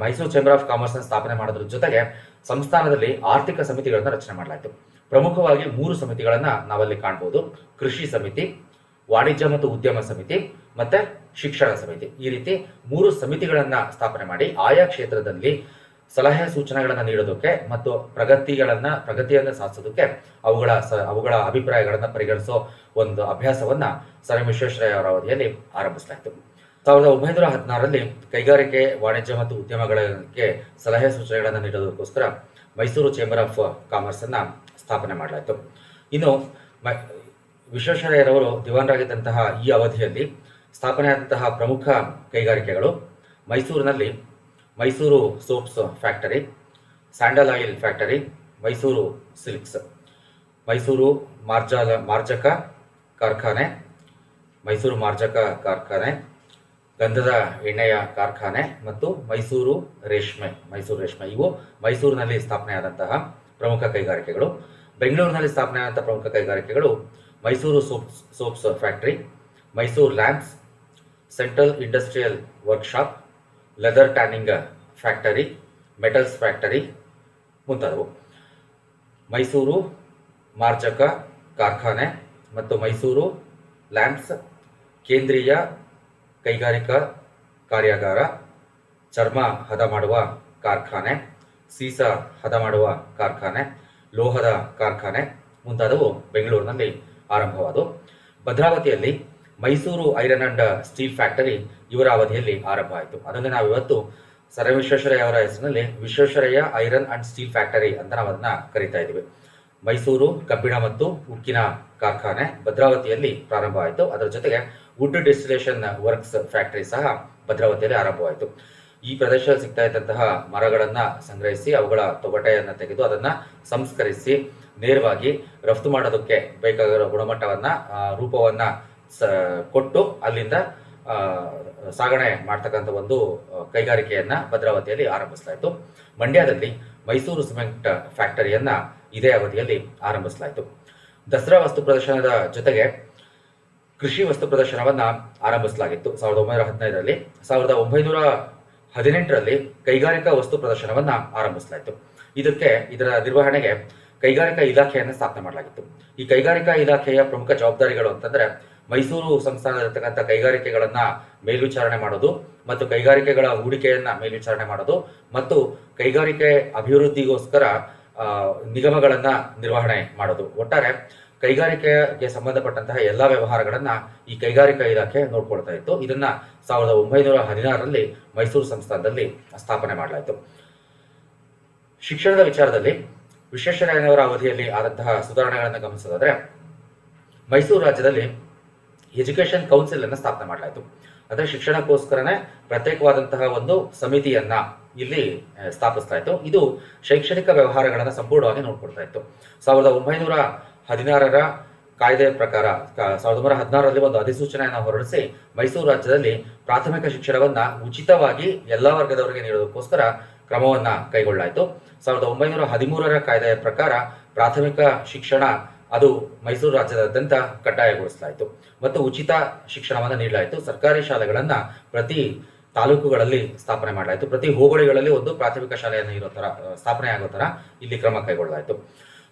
ಮೈಸೂರು ಚೇಂಬರ್ ಆಫ್ ಕಾಮರ್ಸ್ ಸ್ಥಾಪನೆ ಮಾಡೋದ್ರ ಜೊತೆಗೆ ಸಂಸ್ಥಾನದಲ್ಲಿ ಆರ್ಥಿಕ ಸಮಿತಿಗಳನ್ನ ರಚನೆ ಮಾಡಲಾಯಿತು. ಪ್ರಮುಖವಾಗಿ ಮೂರು ಸಮಿತಿಗಳನ್ನ ನಾವಲ್ಲಿ ಕಾಣಬಹುದು ಕೃಷಿ ಸಮಿತಿ, ವಾಣಿಜ್ಯ ಮತ್ತು ಉದ್ಯಮ ಸಮಿತಿ ಮತ್ತೆ ಶಿಕ್ಷಣ ಸಮಿತಿ. ಈ ರೀತಿ ಮೂರು ಸಮಿತಿಗಳನ್ನ ಸ್ಥಾಪನೆ ಮಾಡಿ ಆಯಾ ಕ್ಷೇತ್ರದಲ್ಲಿ ಸಲಹೆ ಸೂಚನೆಗಳನ್ನು ನೀಡೋದಕ್ಕೆ ಮತ್ತು ಪ್ರಗತಿಗಳನ್ನ, ಪ್ರಗತಿಯನ್ನ ಸಾಧಿಸೋದಕ್ಕೆ ಅವುಗಳ ಸ- ಅವುಗಳ ಅಭಿಪ್ರಾಯಗಳನ್ನು ಪರಿಗಣಿಸೋ ಒಂದು ಅಭ್ಯಾಸವನ್ನ ಸರ್ ಎಂ ವಿಶ್ವೇಶ್ವರಯ್ಯ ಅವರ ಅವಧಿಯಲ್ಲಿ ಆರಂಭಿಸಲಾಯಿತು. ಸಾವಿರದ ಒಂಬೈನೂರ ಹದಿನಾರರಲ್ಲಿ ಕೈಗಾರಿಕೆ, ವಾಣಿಜ್ಯ ಮತ್ತು ಉದ್ಯಮಗಳಿಗೆ ಸಲಹೆ ಸೂಚನೆಗಳನ್ನು ನೀಡೋದಕ್ಕೋಸ್ಕರ ಮೈಸೂರು ಚೇಂಬರ್ ಆಫ್ ಕಾಮರ್ಸ್ ಅನ್ನ ಸ್ಥಾಪನೆ ಮಾಡಲಾಯಿತು. ಇನ್ನು ವಿಶ್ವೇಶ್ವರಯ್ಯರವರು ದಿವಾನರಾಗಿದ್ದಂತಹ ಈ ಅವಧಿಯಲ್ಲಿ ಸ್ಥಾಪನೆಯಾದಂತಹ ಪ್ರಮುಖ ಕೈಗಾರಿಕೆಗಳು ಮೈಸೂರಿನಲ್ಲಿ Mysore soaps factory, sandal oil factory, Mysore silks. Mysore ಮಾರ್ಜಾಲ, ಮಾರ್ಜಕ ಕಾರ್ಖಾನೆ, ಮೈಸೂರು ಮಾರ್ಜಕ ಕಾರ್ಖಾನೆ, ಗಂಧದ ಎಣ್ಣೆಯ ಕಾರ್ಖಾನೆ ಮತ್ತು ಮೈಸೂರು ರೇಷ್ಮೆ ಮೈಸೂರು ರೇಷ್ಮೆ. ಇವು ಮೈಸೂರಿನಲ್ಲಿ ಸ್ಥಾಪನೆಯಾದಂತಹ ಪ್ರಮುಖ ಕೈಗಾರಿಕೆಗಳು. ಬೆಂಗಳೂರಿನಲ್ಲಿ ಸ್ಥಾಪನೆಯಾದಂಥ ಪ್ರಮುಖ ಕೈಗಾರಿಕೆಗಳು Mysore soaps soaps factory, Mysore lamps, central industrial workshop leather tanning factory metals factory ಮುಂತಾದವು. ಮೈಸೂರು, ಮಾರ್ಜಕ, ಕಾರ್ಖಾನೆ ಮತ್ತು ಮೈಸೂರು ಲ್ಯಾಂಪ್ಸ್ ಕೇಂದ್ರೀಯ ಕೈಗಾರಿಕಾ ಕಾರ್ಯಾಗಾರ, ಚರ್ಮ ಹದ ಮಾಡುವ ಕಾರ್ಖಾನೆ, ಸೀಸ ಹದ ಮಾಡುವ ಕಾರ್ಖಾನೆ, ಲೋಹದ ಕಾರ್ಖಾನೆ ಮುಂತಾದವು ಬೆಂಗಳೂರಿನಲ್ಲಿ ಆರಂಭವಾದವು. ಭದ್ರಾವತಿಯಲ್ಲಿ Mysore iron and steel factory ಇವರ ಅವಧಿಯಲ್ಲಿ ಆರಂಭ ಆಯಿತು. ಅದನ್ನು ನಾವು ಇವತ್ತು ಸರ್ ವಿಶ್ವೇಶ್ವರಯ್ಯ ಅವರ ಹೆಸರಿನಲ್ಲಿ Visvesvaraya iron and steel factory ಅಂತ ನಾವು ಅದನ್ನ ಕರಿತಾ ಇದ್ದೀವಿ. ಮೈಸೂರು, ಕಬ್ಬಿಣ ಮತ್ತು ಉಕ್ಕಿನ ಕಾರ್ಖಾನೆ ಭದ್ರಾವತಿಯಲ್ಲಿ ಪ್ರಾರಂಭ ಆಯಿತು. ಅದರ ಜೊತೆಗೆ ವುಡ್ ಡಿಸ್ಟಿಲೇಷನ್ ವರ್ಕ್ಸ್ ಫ್ಯಾಕ್ಟರಿ ಸಹ ಭದ್ರಾವತಿಯಲ್ಲಿ ಆರಂಭವಾಯಿತು ಈ ಪ್ರದೇಶದಲ್ಲಿ ಸಿಗ್ತಾ ಇದ್ದಂತಹ ಮರಗಳನ್ನ ಸಂಗ್ರಹಿಸಿ ಅವುಗಳ ತೊಗಟೆಯನ್ನು ತೆಗೆದು ಅದನ್ನ ಸಂಸ್ಕರಿಸಿ ನೇರವಾಗಿ ರಫ್ತು ಮಾಡೋದಕ್ಕೆ ಬೇಕಾಗಿರೋ ಗುಣಮಟ್ಟವನ್ನ ರೂಪವನ್ನ ಕೊಟ್ಟು ಅಲ್ಲಿಂದ ಸಾಗಣೆ ಮಾಡ್ತಕ್ಕಂಥ ಒಂದು ಕೈಗಾರಿಕೆಯನ್ನ ಭದ್ರಾವತಿಯಲ್ಲಿ ಆರಂಭಿಸಲಾಯಿತು. ಮಂಡ್ಯದಲ್ಲಿ ಮೈಸೂರು ಸಿಮೆಂಟ್ ಫ್ಯಾಕ್ಟರಿಯನ್ನ ಇದೇ ಅವಧಿಯಲ್ಲಿ ಆರಂಭಿಸಲಾಯಿತು. ದಸರಾ ವಸ್ತು ಪ್ರದರ್ಶನದ ಜೊತೆಗೆ ಕೃಷಿ ವಸ್ತು ಪ್ರದರ್ಶನವನ್ನ ಆರಂಭಿಸಲಾಗಿತ್ತು. ಸಾವಿರದ ಒಂಬೈನೂರ ಹದಿನೈದರಲ್ಲಿ, ಸಾವಿರದ ಒಂಬೈನೂರ ಹದಿನೆಂಟರಲ್ಲಿ ಕೈಗಾರಿಕಾ ವಸ್ತು ಪ್ರದರ್ಶನವನ್ನ ಆರಂಭಿಸಲಾಯಿತು. ಇದಕ್ಕೆ, ಇದರ ನಿರ್ವಹಣೆಗೆ ಕೈಗಾರಿಕಾ ಇಲಾಖೆಯನ್ನು ಸ್ಥಾಪನೆ ಮಾಡಲಾಗಿತ್ತು. ಈ ಕೈಗಾರಿಕಾ ಇಲಾಖೆಯ ಪ್ರಮುಖ ಜವಾಬ್ದಾರಿಗಳು ಅಂತಂದ್ರೆ ಮೈಸೂರು ಸಂಸ್ಥಾನದಲ್ಲಿರ್ತಕ್ಕಂಥ ಕೈಗಾರಿಕೆಗಳನ್ನ ಮೇಲ್ವಿಚಾರಣೆ ಮಾಡೋದು ಮತ್ತು ಕೈಗಾರಿಕೆಗಳ ಹೂಡಿಕೆಯನ್ನ ಮೇಲ್ವಿಚಾರಣೆ ಮಾಡೋದು ಮತ್ತು ಕೈಗಾರಿಕೆ ಅಭಿವೃದ್ಧಿಗೋಸ್ಕರ ನಿಗಮಗಳನ್ನು ನಿರ್ವಹಣೆ ಮಾಡೋದು. ಒಟ್ಟಾರೆ ಕೈಗಾರಿಕೆಗೆ ಸಂಬಂಧಪಟ್ಟಂತಹ ಎಲ್ಲಾ ವ್ಯವಹಾರಗಳನ್ನ ಈ ಕೈಗಾರಿಕಾ ಇಲಾಖೆ ನೋಡ್ಕೊಳ್ತಾ ಇತ್ತು. ಇದನ್ನ ಸಾವಿರದ ಒಂಬೈನೂರ ಹದಿನಾರರಲ್ಲಿ ಮೈಸೂರು ಸಂಸ್ಥಾನದಲ್ಲಿ ಸ್ಥಾಪನೆ ಮಾಡಲಾಯಿತು. ಶಿಕ್ಷಣದ ವಿಚಾರದಲ್ಲಿ ವಿಶ್ವೇಶ್ವರಯ್ಯನವರ ಅವಧಿಯಲ್ಲಿ ಆದಂತಹ ಸುಧಾರಣೆಗಳನ್ನು ಗಮನಿಸೋದಾದ್ರೆ ಮೈಸೂರು ರಾಜ್ಯದಲ್ಲಿ ಎಜುಕೇಶನ್ ಕೌನ್ಸಿಲ್ ಅನ್ನು ಸ್ಥಾಪನೆ ಮಾಡಲಾಯಿತು. ಅಂದ್ರೆ ಶಿಕ್ಷಣಕ್ಕೋಸ್ಕರನೇ ಪ್ರತ್ಯೇಕವಾದಂತಹ ಒಂದು ಸಮಿತಿಯನ್ನ ಇಲ್ಲಿ ಸ್ಥಾಪಿಸ್ತಾ ಇತ್ತು. ಇದು ಶೈಕ್ಷಣಿಕ ವ್ಯವಹಾರಗಳನ್ನ ಸಂಪೂರ್ಣವಾಗಿ ನೋಡ್ಕೊಳ್ತಾ ಇತ್ತು. ಸಾವಿರದ ಒಂಬೈನೂರ ಹದಿನಾರರ ಕಾಯ್ದೆಯ ಪ್ರಕಾರ ಸಾವಿರದ ಒಂಬೈನೂರ ಹದಿನಾರರಲ್ಲಿ ಒಂದು ಅಧಿಸೂಚನೆಯನ್ನು ಹೊರಡಿಸಿ ಮೈಸೂರು ರಾಜ್ಯದಲ್ಲಿ ಪ್ರಾಥಮಿಕ ಶಿಕ್ಷಣವನ್ನ ಉಚಿತವಾಗಿ ಎಲ್ಲ ವರ್ಗದವರಿಗೆ ನೀಡೋದಕ್ಕೋಸ್ಕರ ಕ್ರಮವನ್ನ ಕೈಗೊಳ್ಳಲಾಯಿತು. ಸಾವಿರದ ಒಂಬೈನೂರ ಹದಿಮೂರರ ಕಾಯ್ದೆಯ ಪ್ರಕಾರ ಪ್ರಾಥಮಿಕ ಶಿಕ್ಷಣ ಅದು ಮೈಸೂರು ರಾಜ್ಯದಾದ್ಯಂತ ಕಡ್ಡಾಯಗೊಳಿಸಲಾಯಿತು. ಮತ್ತು ಉಚಿತ ಶಿಕ್ಷಣವನ್ನು ನೀಡಲಾಯಿತು. ಸರ್ಕಾರಿ ಶಾಲೆಗಳನ್ನು ಪ್ರತಿ ತಾಲೂಕುಗಳಲ್ಲಿ ಸ್ಥಾಪನೆ ಮಾಡಲಾಯಿತು. ಪ್ರತಿ ಹೋಬಳಿಗಳಲ್ಲಿ ಒಂದು ಪ್ರಾಥಮಿಕ ಶಾಲೆಯನ್ನು ಇರೋ ಥರ ಸ್ಥಾಪನೆ ಆಗೋ ತರ ಇಲ್ಲಿ ಕ್ರಮ ಕೈಗೊಳ್ಳಲಾಯಿತು.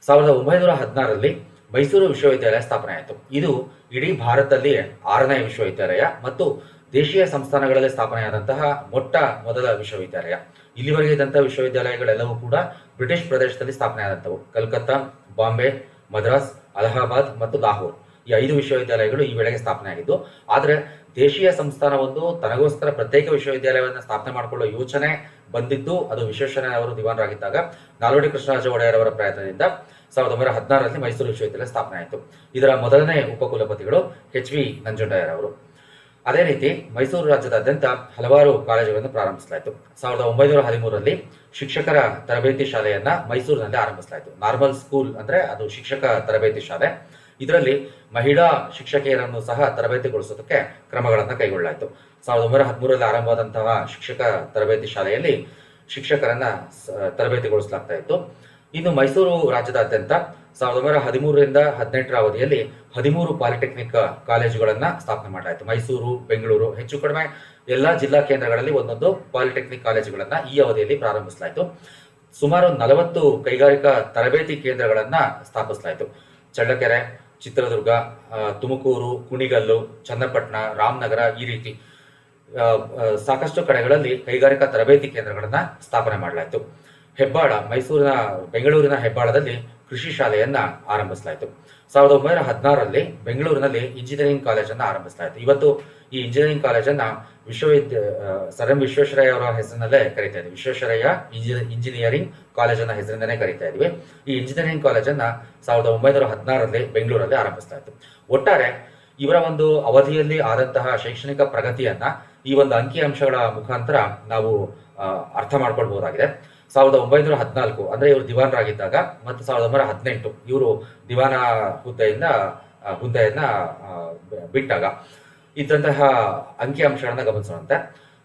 ಸಾವಿರದ ಒಂಬೈನೂರ ಹದಿನಾರರಲ್ಲಿ ಮೈಸೂರು ವಿಶ್ವವಿದ್ಯಾಲಯ ಸ್ಥಾಪನೆ ಆಯಿತು. ಇದು ಇಡೀ ಭಾರತದಲ್ಲಿ ಆರನೇ ವಿಶ್ವವಿದ್ಯಾಲಯ ಮತ್ತು ದೇಶೀಯ ಸಂಸ್ಥಾನಗಳಲ್ಲಿ ಸ್ಥಾಪನೆಯಾದಂತಹ ಮೊಟ್ಟ ಮೊದಲ ವಿಶ್ವವಿದ್ಯಾಲಯ. ಇಲ್ಲಿವರೆಗೆ ಇದ್ದಂತಹ ವಿಶ್ವವಿದ್ಯಾಲಯಗಳೆಲ್ಲವೂ ಕೂಡ ಬ್ರಿಟಿಷ್ ಪ್ರದೇಶದಲ್ಲಿ ಸ್ಥಾಪನೆಯಾದಂಥವು ಕಲ್ಕತ್ತಾ, ಬಾಂಬೆ ಮದ್ರಾಸ್, ಅಲಹಾಬಾದ್ ಮತ್ತು ಲಾಹೋರ್ ಈ ಐದು ವಿಶ್ವವಿದ್ಯಾಲಯಗಳು ಈ ವೇಳೆಗೆ ಸ್ಥಾಪನೆಯಾಗಿದ್ದು ಆದರೆ ದೇಶೀಯ ಸಂಸ್ಥಾನವೊಂದು ತನಗೋಸ್ಕರ ಪ್ರತ್ಯೇಕ ವಿಶ್ವವಿದ್ಯಾಲಯವನ್ನು ಸ್ಥಾಪನೆ ಮಾಡಿಕೊಳ್ಳುವ ಯೋಚನೆ ಬಂದಿದ್ದು, ಅದು ವಿಶ್ವೇಶ್ವರಯ್ಯ ಅವರು ದಿವಾನರಾಗಿದ್ದಾಗ ನಾಲ್ವಡಿ ಕೃಷ್ಣರಾಜ ಒಡೆಯರ್ ಅವರ ಪ್ರಯತ್ನದಿಂದ ಸಾವಿರದ ಒಂಬೈನೂರ ಹದಿನಾರರಲ್ಲಿ ಮೈಸೂರು ವಿಶ್ವವಿದ್ಯಾಲಯ ಸ್ಥಾಪನೆ ಆಯಿತು. ಇದರ ಮೊದಲನೇ ಉಪಕುಲಪತಿಗಳು ಎಚ್ ವಿ ನಂಜುಂಡಯ್ಯರವರು. ಅದೇ ರೀತಿ ಮೈಸೂರು ರಾಜ್ಯದಾದ್ಯಂತ ಹಲವಾರು ಕಾಲೇಜುಗಳನ್ನು ಪ್ರಾರಂಭಿಸಲಾಯಿತು. ಸಾವಿರದ ಒಂಬೈನೂರ ಹದಿಮೂರರಲ್ಲಿ ಶಿಕ್ಷಕರ ತರಬೇತಿ ಶಾಲೆಯನ್ನ ಮೈಸೂರಿನಲ್ಲಿ ಆರಂಭಿಸಲಾಯಿತು. ನಾರ್ಮಲ್ ಸ್ಕೂಲ್ ಅಂದ್ರೆ ಅದು ಶಿಕ್ಷಕ ತರಬೇತಿ ಶಾಲೆ. ಇದರಲ್ಲಿ ಮಹಿಳಾ ಶಿಕ್ಷಕಿಯರನ್ನು ಸಹ ತರಬೇತಿಗೊಳಿಸೋದಕ್ಕೆ ಕ್ರಮಗಳನ್ನು ಕೈಗೊಳ್ಳಲಾಯಿತು. ಸಾವಿರದ ಒಂಬೈನೂರ ಹದಿಮೂರರಲ್ಲಿ ಆರಂಭವಾದಂತಹ ಶಿಕ್ಷಕ ತರಬೇತಿ ಶಾಲೆಯಲ್ಲಿ ಶಿಕ್ಷಕರನ್ನ ತರಬೇತಿಗೊಳಿಸಲಾಗ್ತಾ ಇತ್ತು. ಇನ್ನು ಮೈಸೂರು ರಾಜ್ಯದಾದ್ಯಂತ ಸಾವಿರದ ಒಂಬೈನೂರ ಹದಿಮೂರರಿಂದ ಹದಿನೆಂಟರ ಅವಧಿಯಲ್ಲಿ ಹದಿಮೂರು ಪಾಲಿಟೆಕ್ನಿಕ್ ಕಾಲೇಜುಗಳನ್ನು ಸ್ಥಾಪನೆ ಮಾಡಲಾಯಿತು. ಮೈಸೂರು, ಬೆಂಗಳೂರು ಹೆಚ್ಚು ಕಡಿಮೆ ಎಲ್ಲ ಜಿಲ್ಲಾ ಕೇಂದ್ರಗಳಲ್ಲಿ ಒಂದೊಂದು ಪಾಲಿಟೆಕ್ನಿಕ್ ಕಾಲೇಜುಗಳನ್ನು ಈ ಅವಧಿಯಲ್ಲಿ ಪ್ರಾರಂಭಿಸಲಾಯಿತು. ಸುಮಾರು ನಲವತ್ತು ಕೈಗಾರಿಕಾ ತರಬೇತಿ ಕೇಂದ್ರಗಳನ್ನು ಸ್ಥಾಪಿಸಲಾಯಿತು. ಚಳ್ಳಕೆರೆ, ಚಿತ್ರದುರ್ಗ ತುಮಕೂರು, ಕುಣಿಗಲ್ಲು, ಚನ್ನಪಟ್ಟಣ, ರಾಮನಗರ ಈ ರೀತಿ ಸಾಕಷ್ಟು ಕಡೆಗಳಲ್ಲಿ ಕೈಗಾರಿಕಾ ತರಬೇತಿ ಕೇಂದ್ರಗಳನ್ನು ಸ್ಥಾಪನೆ ಮಾಡಲಾಯಿತು. ಹೆಬ್ಬಾಳ, ಮೈಸೂರಿನ, ಬೆಂಗಳೂರಿನ ಹೆಬ್ಬಾಳದಲ್ಲಿ ಕೃಷಿ ಶಾಲೆಯನ್ನ ಆರಂಭಿಸಲಾಯಿತು. ಸಾವಿರದ ಒಂಬೈನೂರ ಹದಿನಾರರಲ್ಲಿ ಬೆಂಗಳೂರಿನಲ್ಲಿ ಇಂಜಿನಿಯರಿಂಗ್ ಕಾಲೇಜನ್ನು ಆರಂಭಿಸಲಾಯಿತು. ಇವತ್ತು ಈ ಇಂಜಿನಿಯರಿಂಗ್ ಕಾಲೇಜನ್ನ ವಿಶ್ವವಿದ್ಯ ಸರ್ ಎಂ ವಿಶ್ವೇಶ್ವರಯ್ಯ ಅವರ ಹೆಸರಿನಲ್ಲೇ ಕರಿತಾ ಇದ್ದೀವಿ. ವಿಶ್ವೇಶ್ವರಯ್ಯ ಇಂಜಿ- ಇಂಜಿನಿಯರಿಂಗ್ ಕಾಲೇಜನ್ನ ಹೆಸರಿಂದನೇ ಕರಿತಾ ಇದ್ವಿ ಈ ಇಂಜಿನಿಯರಿಂಗ್ ಕಾಲೇಜನ್ನ ಸಾವಿರದ ಒಂಬೈನೂರ ಹದಿನಾರರಲ್ಲಿ ಬೆಂಗಳೂರಲ್ಲಿ ಆರಂಭಿಸಲಾಯಿತು. ಒಟ್ಟಾರೆ ಇವರ ಒಂದು ಅವಧಿಯಲ್ಲಿ ಆದಂತಹ ಶೈಕ್ಷಣಿಕ ಪ್ರಗತಿಯನ್ನ ಈ ಒಂದು ಅಂಕಿಅಂಶಗಳ ಮುಖಾಂತರ ನಾವು ಅರ್ಥ ಮಾಡ್ಕೊಳ್ಬಹುದಾಗಿದೆ. ಸಾವಿರದ ಒಂಬೈನೂರ ಹದಿನಾಲ್ಕು ಅಂದ್ರೆ ಇವರು ದಿವಾನರಾಗಿದ್ದಾಗ ಮತ್ತು ಸಾವಿರದ ಒಂಬೈನೂರ ಹದಿನೆಂಟು ಇವರು ದಿವಾನ ಹುದ್ದೆಯಿಂದ ಹುದ್ದೆಯನ್ನು ಬಿಟ್ಟಾಗ. ಇದ್ದಂತಹ ಅಂಕಿಅಂಶಗಳನ್ನ ಗಮನಿಸೋಣಂತೆ.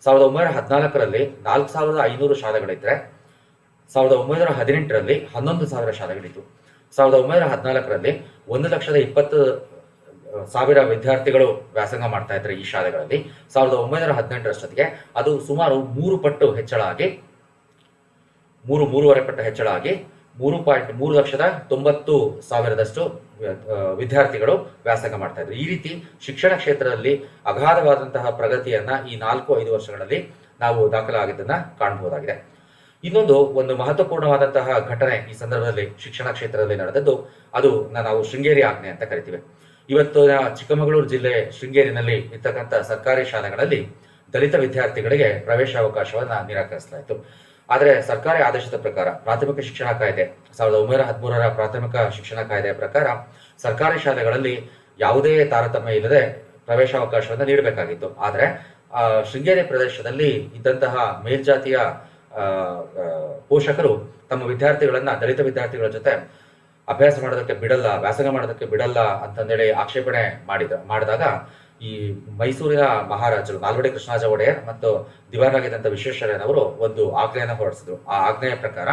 ಸಾವಿರದ ಒಂಬೈನೂರ ಹದಿನಾಲ್ಕರಲ್ಲಿ ನಾಲ್ಕು ಸಾವಿರದ ಐನೂರು ಶಾಲೆಗಳಿದ್ರೆ, ಸಾವಿರದ ಒಂಬೈನೂರ ಹದಿನೆಂಟರಲ್ಲಿ ಹನ್ನೊಂದು ಸಾವಿರ ಶಾಲೆಗಳಿತ್ತು ಸಾವಿರದ ಒಂಬೈನೂರ ಹದಿನಾಲ್ಕರಲ್ಲಿ ಒಂದು ಲಕ್ಷದ ಇಪ್ಪತ್ತು ಸಾವಿರ ವಿದ್ಯಾರ್ಥಿಗಳು ವ್ಯಾಸಂಗ ಮಾಡ್ತಾ ಇದ್ದಾರೆ ಈ ಶಾಲೆಗಳಲ್ಲಿ. ಸಾವಿರದ ಒಂಬೈನೂರ ಹದಿನೆಂಟರಷ್ಟೊತ್ತಿಗೆ ಅದು ಸುಮಾರು ಮೂರು ಪಟ್ಟು ಹೆಚ್ಚಳ ಆಗಿ ಮೂರು, ಮೂರುವರೆ ಪಟ್ಟು ಹೆಚ್ಚಳ ಆಗಿ ಮೂರು ಪಾಯಿಂಟ್, ಮೂರು ಲಕ್ಷದ ತೊಂಬತ್ತು ಸಾವಿರದಷ್ಟು ವಿದ್ಯಾರ್ಥಿಗಳು ವ್ಯಾಸಂಗ ಮಾಡ್ತಾ ಇದ್ರು. ಈ ರೀತಿ ಶಿಕ್ಷಣ ಕ್ಷೇತ್ರದಲ್ಲಿ ಅಗಾಧವಾದಂತಹ ಪ್ರಗತಿಯನ್ನ ಈ ನಾಲ್ಕು, ಐದು ವರ್ಷಗಳಲ್ಲಿ ನಾವು ದಾಖಲಾಗಿದ್ದನ್ನ ಕಾಣಬಹುದಾಗಿದೆ. ಇನ್ನೊಂದು ಒಂದು ಮಹತ್ವಪೂರ್ಣವಾದಂತಹ ಘಟನೆ ಈ ಸಂದರ್ಭದಲ್ಲಿ ಶಿಕ್ಷಣ ಕ್ಷೇತ್ರದಲ್ಲಿ ನಡೆದದ್ದು, ಅದು ನಾವು ಶೃಂಗೇರಿ ಆಜ್ಞೆ ಅಂತ ಕರಿತೀವಿ. ಇವತ್ತು ಚಿಕ್ಕಮಗಳೂರು ಜಿಲ್ಲೆ ಶೃಂಗೇರಿನಲ್ಲಿ ಇರ್ತಕ್ಕಂಥ ಸರ್ಕಾರಿ ಶಾಲೆಗಳಲ್ಲಿ ದಲಿತ ವಿದ್ಯಾರ್ಥಿಗಳಿಗೆ ಪ್ರವೇಶಾವಕಾಶವನ್ನ ನಿರಾಕರಿಸಲಾಯಿತು. ಆದರೆ ಸರ್ಕಾರಿ ಆದೇಶದ ಪ್ರಕಾರ ಪ್ರಾಥಮಿಕ ಶಿಕ್ಷಣ ಕಾಯ್ದೆ, ಸಾವಿರದ ಒಂಬೈನೂರ ಹದಿಮೂರರ ಪ್ರಾಥಮಿಕ ಶಿಕ್ಷಣ ಕಾಯ್ದೆಯ ಪ್ರಕಾರ ಸರ್ಕಾರಿ ಶಾಲೆಗಳಲ್ಲಿ ಯಾವುದೇ ತಾರತಮ್ಯ ಇಲ್ಲದೆ ಪ್ರವೇಶಾವಕಾಶವನ್ನು ನೀಡಬೇಕಾಗಿತ್ತು. ಆದರೆ ಶೃಂಗೇರಿ ಪ್ರದೇಶದಲ್ಲಿ ಇದ್ದಂತಹ ಮೇಲ್ಜಾತಿಯ ಪೋಷಕರು ತಮ್ಮ ವಿದ್ಯಾರ್ಥಿಗಳನ್ನ, ದಲಿತ ವಿದ್ಯಾರ್ಥಿಗಳ ಜೊತೆ ಅಭ್ಯಾಸ ಮಾಡೋದಕ್ಕೆ ಬಿಡಲ್ಲ, ವ್ಯಾಸಂಗ ಮಾಡೋದಕ್ಕೆ ಬಿಡಲ್ಲ ಅಂತಂದೇಳಿ ಆಕ್ಷೇಪಣೆ ಮಾಡಿದ, ಮಾಡಿದಾಗ ಈ ಮೈಸೂರಿನ ಮಹಾರಾಜರು ನಾಲ್ವಡಿ ಕೃಷ್ಣರಾಜ ಒಡೆಯರ್ ಮತ್ತು ದಿವಾನರಾಗಿದ್ದಂಥ ವಿಶ್ವೇಶ್ವರಯ್ಯನವರು ಒಂದು ಆಜ್ಞೆಯನ್ನು ಹೊರಡಿಸಿದ್ರು. ಆ ಆಜ್ಞೆಯ ಪ್ರಕಾರ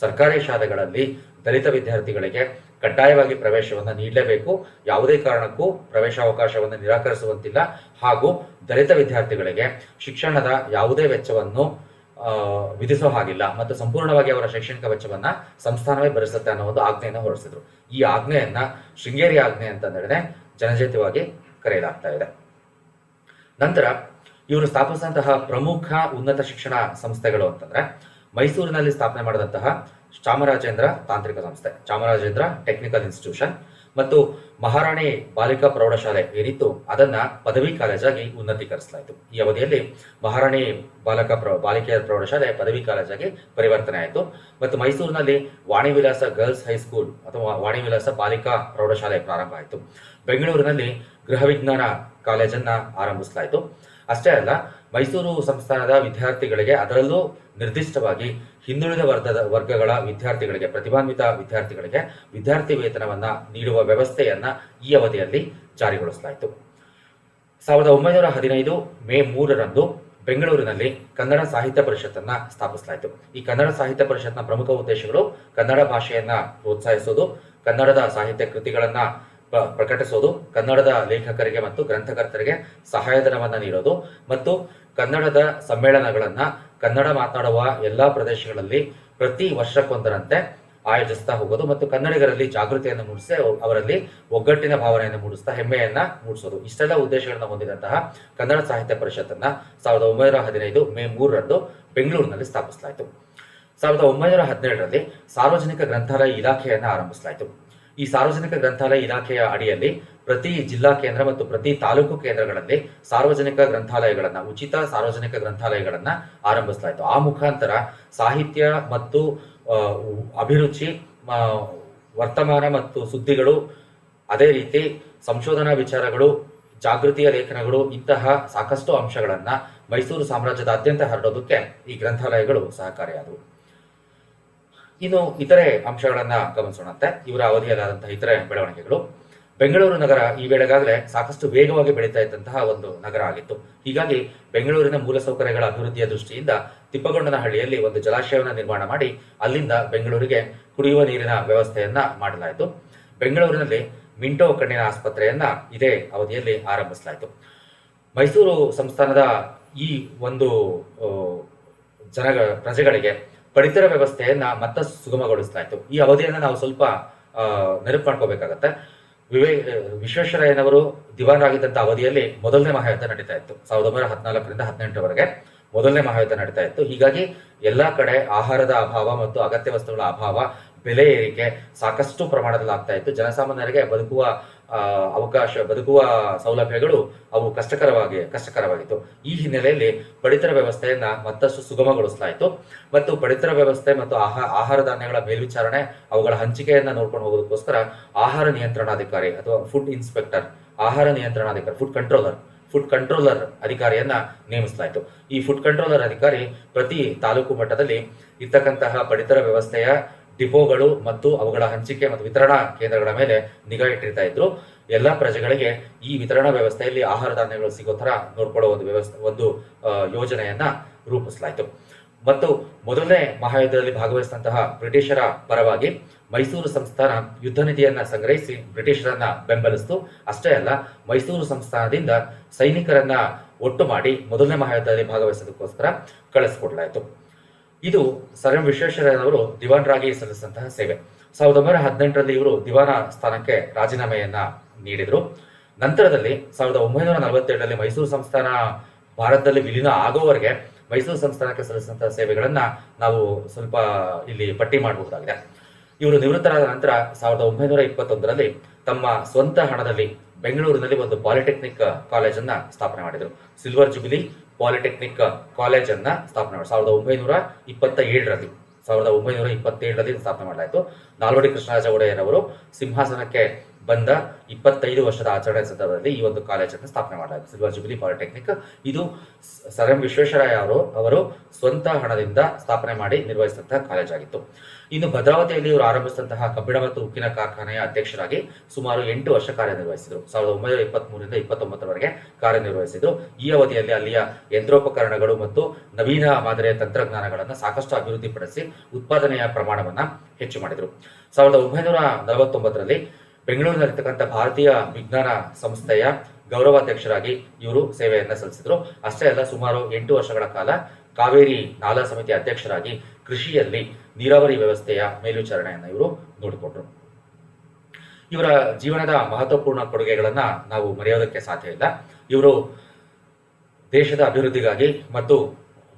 ಸರ್ಕಾರಿ ಶಾಲೆಗಳಲ್ಲಿ ದಲಿತ ವಿದ್ಯಾರ್ಥಿಗಳಿಗೆ ಕಡ್ಡಾಯವಾಗಿ ಪ್ರವೇಶವನ್ನು ನೀಡಲೇಬೇಕು. ಯಾವುದೇ ಕಾರಣಕ್ಕೂ ಪ್ರವೇಶಾವಕಾಶವನ್ನು ನಿರಾಕರಿಸುವಂತಿಲ್ಲ. ಹಾಗೂ ದಲಿತ ವಿದ್ಯಾರ್ಥಿಗಳಿಗೆ ಶಿಕ್ಷಣದ ಯಾವುದೇ ವೆಚ್ಚವನ್ನು ವಿಧಿಸೋ ಹಾಗಿಲ್ಲ ಮತ್ತು ಸಂಪೂರ್ಣವಾಗಿ ಅವರ ಶೈಕ್ಷಣಿಕ ವೆಚ್ಚವನ್ನ ಸಂಸ್ಥಾನವೇ ಭರಿಸುತ್ತೆ ಅನ್ನೋ ಒಂದು ಆಜ್ಞೆಯನ್ನು ಹೊರಡಿಸಿದ್ರು. ಈ ಆಜ್ಞೆಯನ್ನ ಶೃಂಗೇರಿ ಆಜ್ಞೆ ಅಂತಂದ್ರೆ ಜನಜಾತಿಯಾಗಿ ಕರೆಯಲಾಗ್ತಾ ಇದೆ ನಂತರ ಇವರು ಸ್ಥಾಪಿಸಿದಂತಹ ಪ್ರಮುಖ ಉನ್ನತ ಶಿಕ್ಷಣ ಸಂಸ್ಥೆಗಳು ಅಂತಂದ್ರೆ ಮೈಸೂರಿನಲ್ಲಿ ಸ್ಥಾಪನೆ ಮಾಡಿದಂತಹ ಚಾಮರಾಜೇಂದ್ರ ತಾಂತ್ರಿಕ ಸಂಸ್ಥೆ, ಚಾಮರಾಜೇಂದ್ರ ಟೆಕ್ನಿಕಲ್ ಇನ್ಸ್ಟಿಟ್ಯೂಷನ್ ಮತ್ತು ಮಹಾರಾಣಿ ಬಾಲಿಕಾ ಪ್ರೌಢಶಾಲೆ ಏನಿತ್ತು ಅದನ್ನ ಪದವಿ ಕಾಲೇಜಾಗಿ ಉನ್ನತೀಕರಿಸಲಾಯಿತು. ಈ ಅವಧಿಯಲ್ಲಿ ಮಹಾರಾಣಿ ಬಾಲಕ ಪ್ರ ಬಾಲಿಕೆಯರ ಪ್ರೌಢಶಾಲೆ ಪದವಿ ಕಾಲೇಜಾಗಿ ಪರಿವರ್ತನೆ ಆಯಿತು ಮತ್ತು ಮೈಸೂರಿನಲ್ಲಿ ವಾಣಿ ವಿಲಾಸ ಗರ್ಲ್ಸ್ ಹೈಸ್ಕೂಲ್ ಅಥವಾ ವಾಣಿ ವಿಲಾಸ ಬಾಲಿಕಾ ಪ್ರೌಢಶಾಲೆ ಪ್ರಾರಂಭ ಆಯಿತು. ಬೆಂಗಳೂರಿನಲ್ಲಿ ಗೃಹ ವಿಜ್ಞಾನ ಕಾಲೇಜನ್ನ ಆರಂಭಿಸಲಾಯಿತು. ಅಷ್ಟೇ ಅಲ್ಲ, ಮೈಸೂರು ಸಂಸ್ಥಾನದ ವಿದ್ಯಾರ್ಥಿಗಳಿಗೆ ಅದರಲ್ಲೂ ನಿರ್ದಿಷ್ಟವಾಗಿ ಹಿಂದುಳಿದ ವರ್ಗದ ವರ್ಗಗಳ ವಿದ್ಯಾರ್ಥಿಗಳಿಗೆ, ಪ್ರತಿಭಾನ್ವಿತ ವಿದ್ಯಾರ್ಥಿಗಳಿಗೆ ವಿದ್ಯಾರ್ಥಿ ವೇತನವನ್ನ ನೀಡುವ ವ್ಯವಸ್ಥೆಯನ್ನ ಈ ಅವಧಿಯಲ್ಲಿ ಜಾರಿಗೊಳಿಸಲಾಯಿತು. ಸಾವಿರದ ಒಂಬೈನೂರ ಹದಿನೈದು ಮೇ ಮೂರರಂದು ಬೆಂಗಳೂರಿನಲ್ಲಿ ಕನ್ನಡ ಸಾಹಿತ್ಯ ಪರಿಷತ್ತನ್ನ ಸ್ಥಾಪಿಸಲಾಯಿತು. ಈ ಕನ್ನಡ ಸಾಹಿತ್ಯ ಪರಿಷತ್ನ ಪ್ರಮುಖ ಉದ್ದೇಶಗಳು ಕನ್ನಡ ಭಾಷೆಯನ್ನ ಪ್ರೋತ್ಸಾಹಿಸೋದು ಕನ್ನಡದ ಸಾಹಿತ್ಯ ಕೃತಿಗಳನ್ನ ಪ್ರಕಟಿಸೋದು ಕನ್ನಡದ ಲೇಖಕರಿಗೆ ಮತ್ತು ಗ್ರಂಥಕರ್ತರಿಗೆ ಸಹಾಯಧನವನ್ನು ನೀಡೋದು ಮತ್ತು ಕನ್ನಡದ ಸಮ್ಮೇಳನಗಳನ್ನ ಕನ್ನಡ ಮಾತನಾಡುವ ಎಲ್ಲ ಪ್ರದೇಶಗಳಲ್ಲಿ ಪ್ರತಿ ವರ್ಷಕ್ಕೊಂದರಂತೆ ಆಯೋಜಿಸ್ತಾ ಹೋಗೋದು ಮತ್ತು ಕನ್ನಡಿಗರಲ್ಲಿ ಜಾಗೃತಿಯನ್ನು ಮೂಡಿಸಿ ಅವ್- ಅವರಲ್ಲಿ ಒಗ್ಗಟ್ಟಿನ ಭಾವನೆಯನ್ನು ಮೂಡಿಸ್ತಾ ಹೆಮ್ಮೆಯನ್ನ ಮೂಡಿಸೋದು. ಇಷ್ಟೆಲ್ಲ ಉದ್ದೇಶಗಳನ್ನ ಹೊಂದಿದಂತಹ ಕನ್ನಡ ಸಾಹಿತ್ಯ ಪರಿಷತ್ತನ್ನ ಸಾವಿರದ ಒಂಬೈನೂರ ಹದಿನೈದು ಮೇ ಮೂರರಂದು ಬೆಂಗಳೂರಿನಲ್ಲಿ ಸ್ಥಾಪಿಸಲಾಯಿತು. ಸಾವಿರದ ಒಂಬೈನೂರ ಹದಿನೇಳರಲ್ಲಿ ಸಾರ್ವಜನಿಕ ಗ್ರಂಥಾಲಯ ಇಲಾಖೆಯನ್ನು ಆರಂಭಿಸಲಾಯಿತು. ಈ ಸಾರ್ವಜನಿಕ ಗ್ರಂಥಾಲಯ ಇಲಾಖೆಯ ಅಡಿಯಲ್ಲಿ ಪ್ರತಿ ಜಿಲ್ಲಾ ಕೇಂದ್ರ ಮತ್ತು ಪ್ರತಿ ತಾಲೂಕು ಕೇಂದ್ರಗಳಲ್ಲಿ ಸಾರ್ವಜನಿಕ ಗ್ರಂಥಾಲಯಗಳನ್ನ, ಉಚಿತ ಸಾರ್ವಜನಿಕ ಗ್ರಂಥಾಲಯಗಳನ್ನ ಆರಂಭಿಸಲಾಯಿತು. ಆ ಮುಖಾಂತರ ಸಾಹಿತ್ಯ ಮತ್ತು ಅಭಿರುಚಿ ವರ್ತಮಾನ ಮತ್ತು ಸುದ್ದಿಗಳು, ಅದೇ ರೀತಿ ಸಂಶೋಧನಾ ವಿಚಾರಗಳು, ಜಾಗೃತಿಯ ಲೇಖನಗಳು, ಇಂತಹ ಸಾಕಷ್ಟು ಅಂಶಗಳನ್ನ ಮೈಸೂರು ಸಾಮ್ರಾಜ್ಯದಾದ್ಯಂತ ಹರಡೋದಕ್ಕೆ ಈ ಗ್ರಂಥಾಲಯಗಳು ಸಹಕಾರಿಯಾದವು. ಇನ್ನು ಇತರೆ ಅಂಶಗಳನ್ನ ಗಮನಿಸೋಣಂತೆ. ಇವರ ಅವಧಿಯಲ್ಲಾದಂತಹ ಇತರೆ ಬೆಳವಣಿಗೆಗಳು. ಬೆಂಗಳೂರು ನಗರ ಈ ವೇಳೆಗಾಗಲೇ ಸಾಕಷ್ಟು ವೇಗವಾಗಿ ಬೆಳೀತಾ ಇದ್ದಂತಹ ಒಂದು ನಗರ ಆಗಿತ್ತು. ಹೀಗಾಗಿ ಬೆಂಗಳೂರಿನ ಮೂಲಸೌಕರ್ಯಗಳ ಅಭಿವೃದ್ಧಿಯ ದೃಷ್ಟಿಯಿಂದ ತಿಪ್ಪಗೊಂಡನಹಳ್ಳಿಯಲ್ಲಿ ಒಂದು ಜಲಾಶಯವನ್ನು ನಿರ್ಮಾಣ ಮಾಡಿ ಅಲ್ಲಿಂದ ಬೆಂಗಳೂರಿಗೆ ಕುಡಿಯುವ ನೀರಿನ ವ್ಯವಸ್ಥೆಯನ್ನ ಮಾಡಲಾಯಿತು. ಬೆಂಗಳೂರಿನಲ್ಲಿ ಮಿಂಟೋ ಕಣ್ಣಿನ ಆಸ್ಪತ್ರೆಯನ್ನ ಇದೇ ಅವಧಿಯಲ್ಲಿ ಆರಂಭಿಸಲಾಯಿತು. ಮೈಸೂರು ಸಂಸ್ಥಾನದ ಈ ಒಂದು ಜನ ಪ್ರಜೆಗಳಿಗೆ ಪಡಿತರ ವ್ಯವಸ್ಥೆಯನ್ನ ಮತ್ತಷ್ಟು ಇತ್ತು ಈ ಅವಧಿಯನ್ನ ನಾವು ಸ್ವಲ್ಪ ನೆನಪು ಮಾಡ್ಕೋಬೇಕಾಗತ್ತೆ. ವಿವೇ, ವಿಶ್ವೇಶ್ವರಯ್ಯನವರು ದಿವಾನರಾಗಿದ್ದಂತ ಅವಧಿಯಲ್ಲಿ ಮೊದಲನೇ ಮಹಾಯುದ್ಧ ನಡೀತಾ ಇತ್ತು. ಸಾವಿರದ ಒಂಬೈನೂರ ಹದಿನಾಲ್ಕರಿಂದ ಹದಿನೆಂಟರವರೆಗೆ ಮೊದಲನೇ ಮಹಾಯುದ್ಧ ನಡೀತಾ ಇತ್ತು. ಹೀಗಾಗಿ ಎಲ್ಲಾ ಕಡೆ ಆಹಾರದ ಅಭಾವ ಮತ್ತು ಅಗತ್ಯ ವಸ್ತುಗಳ ಅಭಾವ, ಬೆಲೆ ಏರಿಕೆ ಸಾಕಷ್ಟು ಪ್ರಮಾಣದಲ್ಲಿ ಆಗ್ತಾ ಇತ್ತು. ಜನಸಾಮಾನ್ಯರಿಗೆ ಬದುಕುವ ಅವಕಾಶ, ಬದುಕುವ ಸೌಲಭ್ಯಗಳು ಅವು ಕಷ್ಟಕರವಾಗಿ, ಕಷ್ಟಕರವಾಗಿತ್ತು. ಈ ಹಿನ್ನೆಲೆಯಲ್ಲಿ ಪಡಿತರ ವ್ಯವಸ್ಥೆಯನ್ನ ಮತ್ತಷ್ಟು ಸುಗಮಗೊಳಿಸಲಾಯಿತು. ಮತ್ತು ಪಡಿತರ ವ್ಯವಸ್ಥೆ ಮತ್ತು ಆಹಾರ ಆಹಾರ ಧಾನ್ಯಗಳ ಮೇಲ್ವಿಚಾರಣೆ ಅವುಗಳ ಹಂಚಿಕೆಯನ್ನ ನೋಡ್ಕೊಂಡು ಹೋಗೋದಕ್ಕೋಸ್ಕರ ಆಹಾರ ನಿಯಂತ್ರಣಾಧಿಕಾರಿ ಅಥವಾ ಫುಡ್ ಇನ್ಸ್ಪೆಕ್ಟರ್ ಆಹಾರ ನಿಯಂತ್ರಣಾಧಿಕಾರಿ ಫುಡ್ ಕಂಟ್ರೋಲರ್ ಫುಡ್ ಕಂಟ್ರೋಲರ್ ಅಧಿಕಾರಿಯನ್ನ ನೇಮಿಸಲಾಯಿತು. ಈ ಫುಡ್ ಕಂಟ್ರೋಲರ್ ಅಧಿಕಾರಿ ಪ್ರತಿ ತಾಲೂಕು ಮಟ್ಟದಲ್ಲಿ ಇರ್ತಕ್ಕಂತಹ ಪಡಿತರ ವ್ಯವಸ್ಥೆಯ ಡಿಪೋಗಳು ಮತ್ತು ಅವುಗಳ ಹಂಚಿಕೆ ಮತ್ತು ವಿತರಣಾ ಕೇಂದ್ರಗಳ ಮೇಲೆ ನಿಗಾ ಇಟ್ಟಿರ್ತಾ ಇದ್ರು. ಎಲ್ಲ ಪ್ರಜೆಗಳಿಗೆ ಈ ವಿತರಣಾ ವ್ಯವಸ್ಥೆಯಲ್ಲಿ ಆಹಾರ ಧಾನ್ಯಗಳು ಸಿಗೋ ತರ ನೋಡ್ಕೊಳ್ಳೋ ಒಂದು ವ್ಯವಸ್ಥೆ, ಒಂದು ಯೋಜನೆಯನ್ನ ರೂಪಿಸಲಾಯಿತು. ಮತ್ತು ಮೊದಲನೇ ಮಹಾಯುದ್ಧದಲ್ಲಿ ಭಾಗವಹಿಸಿದಂತಹ ಬ್ರಿಟಿಷರ ಪರವಾಗಿ ಮೈಸೂರು ಸಂಸ್ಥಾನ ಯುದ್ಧ ನಿಧಿಯನ್ನ ಸಂಗ್ರಹಿಸಿ ಬ್ರಿಟಿಷರನ್ನ ಬೆಂಬಲಿಸಿತು. ಅಷ್ಟೇ ಅಲ್ಲ, ಮೈಸೂರು ಸಂಸ್ಥಾನದಿಂದ ಸೈನಿಕರನ್ನ ಒಟ್ಟು ಮಾಡಿ ಮೊದಲನೇ ಮಹಾಯುದ್ಧದಲ್ಲಿ ಭಾಗವಹಿಸೋದಕ್ಕೋಸ್ಕರ ಕಳಿಸಿಕೊಡ್ಲಾಯಿತು. ಇದು ಸರ್ ಎಂ ವಿಶ್ವೇಶ್ವರಯ್ಯನವರು ದಿವಾನರಾಗಿ ಸಲ್ಲಿಸಿದಂತಹ ಸೇವೆ. ಸಾವಿರದ ಒಂಬೈನೂರ ಹದಿನೆಂಟರಲ್ಲಿ ಇವರು ದಿವಾನ ಸ್ಥಾನಕ್ಕೆ ರಾಜೀನಾಮೆಯನ್ನ ನೀಡಿದರು. ನಂತರದಲ್ಲಿ ಸಾವಿರದ ಒಂಬೈನೂರ ನಲವತ್ತೆರಡರಲ್ಲಿ ಮೈಸೂರು ಸಂಸ್ಥಾನ ಭಾರತದಲ್ಲಿ ವಿಲೀನ ಆಗೋವರೆಗೆ ಮೈಸೂರು ಸಂಸ್ಥಾನಕ್ಕೆ ಸಲ್ಲಿಸಿದಂತಹ ಸೇವೆಗಳನ್ನ ನಾವು ಸ್ವಲ್ಪ ಇಲ್ಲಿ ಪಟ್ಟಿ ಮಾಡಬಹುದಾಗಿದೆ. ಇವರು ನಿವೃತ್ತರಾದ ನಂತರ ಸಾವಿರದ ಒಂಬೈನೂರ ಇಪ್ಪತ್ತೊಂದರಲ್ಲಿ ತಮ್ಮ ಸ್ವಂತ ಹಣದಲ್ಲಿ ಬೆಂಗಳೂರಿನಲ್ಲಿ ಒಂದು ಪಾಲಿಟೆಕ್ನಿಕ್ ಕಾಲೇಜನ್ನ ಸ್ಥಾಪನೆ ಮಾಡಿದರು. ಸಿಲ್ವರ್ ಜುಬಿಲಿ ಪಾಲಿಟೆಕ್ನಿಕ್ ಕಾಲೇಜ್ ಅನ್ನ ಸ್ಥಾಪನೆ ಮಾಡಿ ಸಾವಿರದ ಒಂಬೈನೂರ ಇಪ್ಪತ್ತ ಏಳರಲ್ಲಿ ಸಾವಿರದ ಒಂಬೈನೂರ ಇಪ್ಪತ್ತೇಳರಲ್ಲಿ ಸ್ಥಾಪನೆ ಮಾಡಲಾಯಿತು. ನಾಲ್ವಡಿ ಕೃಷ್ಣರಾಜ ಒಡೆಯರ್ ಅವರು ಸಿಂಹಾಸನಕ್ಕೆ ಬಂದ ಇಪ್ಪತ್ತೈದು ವರ್ಷದ ಆಚರಣೆ ಸಂದರ್ಭದಲ್ಲಿ ಈ ಒಂದು ಕಾಲೇಜನ್ನು ಸ್ಥಾಪನೆ ಮಾಡಲಾಯಿತು. Silver jubilee polytechnic. ಇದು ಸರ್ ಎಂ ವಿಶ್ವೇಶ್ವರಯ್ಯ ಅವರು ಅವರು ಸ್ವಂತ ಹಣದಿಂದ ಸ್ಥಾಪನೆ ಮಾಡಿ ನಿರ್ವಹಿಸಿದಂತಹ ಕಾಲೇಜ್ ಆಗಿತ್ತು. ಇನ್ನು ಭದ್ರಾವತಿಯಲ್ಲಿ ಇವರು ಆರಂಭಿಸಿದಂತಹ ಕಬ್ಬಿಣ ಮತ್ತು ಉಕ್ಕಿನ ಕಾರ್ಖಾನೆಯ ಅಧ್ಯಕ್ಷರಾಗಿ ಸುಮಾರು ಎಂಟು ವರ್ಷ ಕಾರ್ಯನಿರ್ವಹಿಸಿದರು. ಸಾವಿರದ ಒಂಬೈನೂರ ಇಪ್ಪತ್ತ್ ಮೂರಿಂದ ಇಪ್ಪತ್ತೊಂಬತ್ತರವರೆಗೆ ಕಾರ್ಯನಿರ್ವಹಿಸಿದರು. ಈ ಅವಧಿಯಲ್ಲಿ ಅಲ್ಲಿಯ ಯಂತ್ರೋಪಕರಣಗಳು ಮತ್ತು ನವೀನ ಮಾದರಿಯ ತಂತ್ರಜ್ಞಾನಗಳನ್ನು ಸಾಕಷ್ಟು ಅಭಿವೃದ್ಧಿಪಡಿಸಿ ಉತ್ಪಾದನೆಯ ಪ್ರಮಾಣವನ್ನು ಹೆಚ್ಚು ಮಾಡಿದರು. ಸಾವಿರದ ಒಂಬೈನೂರ ನಲವತ್ತೊಂಬತ್ತರಲ್ಲಿ ಬೆಂಗಳೂರಿನಲ್ಲಿರ್ತಕ್ಕಂಥ ಭಾರತೀಯ ವಿಜ್ಞಾನ ಸಂಸ್ಥೆಯ ಗೌರವಾಧ್ಯಕ್ಷರಾಗಿ ಇವರು ಸೇವೆಯನ್ನ ಸಲ್ಲಿಸಿದರು. ಅಷ್ಟೇ ಅಲ್ಲ, ಸುಮಾರು ಎಂಟು ವರ್ಷಗಳ ಕಾಲ ಕಾವೇರಿ ನಾಲಾ ಸಮಿತಿ ಅಧ್ಯಕ್ಷರಾಗಿ ಕೃಷಿಯಲ್ಲಿ ನೀರಾವರಿ ವ್ಯವಸ್ಥೆಯ ಮೇಲ್ವಿಚಾರಣೆಯನ್ನು ಇವರು ನೋಡಿಕೊಂಡ್ರು. ಇವರ ಜೀವನದ ಮಹತ್ವಪೂರ್ಣ ಕೊಡುಗೆಗಳನ್ನ ನಾವು ಮರೆಯೋದಕ್ಕೆ ಸಾಧ್ಯ ಇಲ್ಲ. ಇವರು ದೇಶದ ಅಭಿವೃದ್ಧಿಗಾಗಿ ಮತ್ತು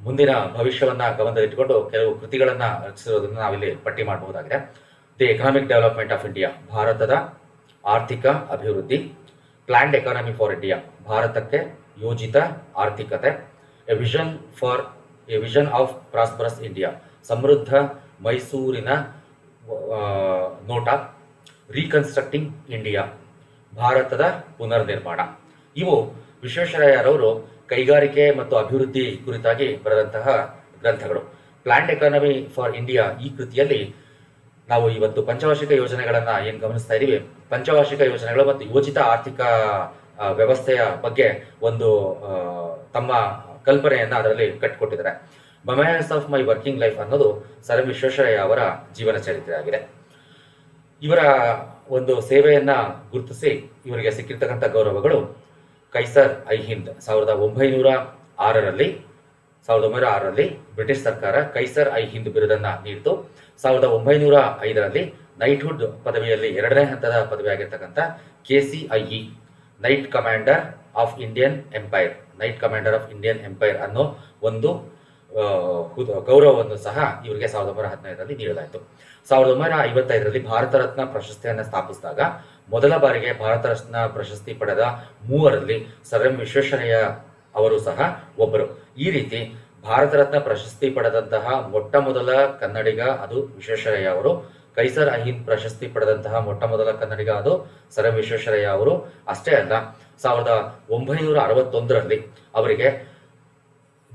ಮುಂದಿನ ಭವಿಷ್ಯವನ್ನ ಗಮನದಲ್ಲಿಟ್ಟುಕೊಂಡು ಕೆಲವು ಕೃತಿಗಳನ್ನ ರಚಿಸಿರೋದನ್ನ ನಾವಿಲ್ಲಿ ಪಟ್ಟಿ ಮಾಡಬಹುದಾಗಿದೆ. The economic development of India ಭಾರತದ ಆರ್ಥಿಕ ಅಭಿವೃದ್ಧಿ ಪ್ಲಾನ್ಡ್ ಎಕಾನಮಿ ಫಾರ್ ಇಂಡಿಯಾ ಭಾರತಕ್ಕೆ ಯೋಜಿತ ಆರ್ಥಿಕತೆ a vision for a vision of prosperous India ಸಮೃದ್ಧ ಮೈಸೂರಿನ ನೋಟ ರೀಕನ್ಸ್ಟ್ರಕ್ಟಿಂಗ್ ಇಂಡಿಯಾ ಭಾರತದ ಪುನರ್ನಿರ್ಮಾಣ ಇವು ವಿಶ್ವೇಶ್ವರಯ್ಯರವರು ಕೈಗಾರಿಕೆ ಮತ್ತು ಅಭಿವೃದ್ಧಿ ಕುರಿತಾಗಿ ಬರೆದಂತಹ ಗ್ರಂಥಗಳು. ಪ್ಲಾಂಟ್ ಎಕಾನಮಿ ಫಾರ್ ಇಂಡಿಯಾ ಈ ಕೃತಿಯಲ್ಲಿ ನಾವು ಇವತ್ತು ಪಂಚವಾರ್ಷಿಕ ಯೋಜನೆಗಳನ್ನ ಏನ್ ಗಮನಿಸ್ತಾ ಇದೀವಿ? ಪಂಚವಾರ್ಷಿಕ ಯೋಜನೆಗಳು ಮತ್ತು ಯೋಜಿತ ಆರ್ಥಿಕ ವ್ಯವಸ್ಥೆಯ ಬಗ್ಗೆ ಒಂದು ತಮ್ಮ ಕಲ್ಪನೆಯನ್ನ ಅದರಲ್ಲಿ ಕಟ್ಟಿಕೊಟ್ಟಿದ್ದಾರೆ memoirs of my working life ಅನ್ನೋದು ಸರ್ ಎಂ ವಿಶ್ವೇಶ್ವರಯ್ಯ ಅವರ ಜೀವನ ಚರಿತ್ರೆ ಆಗಿದೆ. ಇವರ ಒಂದು ಸೇವೆಯನ್ನ ಗುರುತಿಸಿ ಇವರಿಗೆ ಸಿಕ್ಕಿರ್ತಕ್ಕಂಥ ಗೌರವಗಳು ಕೈಸರ್ ಐ ಹಿಂದ್ ಸಾವಿರದ ಒಂಬೈನೂರ ಆರರಲ್ಲಿ, ಸಾವಿರದ ಒಂಬೈನೂರ ಆರರಲ್ಲಿ ಬ್ರಿಟಿಷ್ ಸರ್ಕಾರ ಕೈಸರ್ ಐ ಹಿಂದ್ ಬಿರುದನ್ನ ನೀಡಿತು. ಸಾವಿರದ ಒಂಬೈನೂರ ಐದರಲ್ಲಿ ನೈಟ್ಹುಡ್ ಪದವಿಯಲ್ಲಿ ಎರಡನೇ ಹಂತದ ಪದವಿಯಾಗಿರ್ತಕ್ಕಂಥ K C I knight commander of Indian empire knight commander of Indian empire ಅನ್ನೋ ಒಂದು ಗೌರವವನ್ನು ಸಹ ಇವರಿಗೆ ಸಾವಿರದ ಒಂಬೈನೂರ ಹದಿನೈದರಲ್ಲಿ ನೀಡಲಾಯಿತು. ಸಾವಿರದ ಒಂಬೈನೂರ ಐವತ್ತೈದರಲ್ಲಿ ಭಾರತ ರತ್ನ ಪ್ರಶಸ್ತಿಯನ್ನು ಸ್ಥಾಪಿಸಿದಾಗ ಮೊದಲ ಬಾರಿಗೆ ಭಾರತ ರತ್ನ ಪ್ರಶಸ್ತಿ ಪಡೆದ ಮೂವರಲ್ಲಿ ಸರ್ ಎಂ ವಿಶ್ವೇಶ್ವರಯ್ಯ ಅವರು ಸಹ ಒಬ್ಬರು. ಈ ರೀತಿ ಭಾರತ ರತ್ನ ಪ್ರಶಸ್ತಿ ಪಡೆದಂತಹ ಮೊಟ್ಟ ಮೊದಲ ಕನ್ನಡಿಗ ಅದು ವಿಶ್ವೇಶ್ವರಯ್ಯ ಅವರು. ಕೈಸರ್ ಅಹಿಂದ್ ಪ್ರಶಸ್ತಿ ಪಡೆದಂತಹ ಮೊಟ್ಟ ಮೊದಲ ಕನ್ನಡಿಗ ಅದು ಸರ್ ವಿಶ್ವೇಶ್ವರಯ್ಯ ಅವರು. ಅಷ್ಟೇ ಅಲ್ಲ, ಸಾವಿರದ ಒಂಬೈನೂರ ಅರವತ್ತೊಂದರಲ್ಲಿ ಅವರಿಗೆ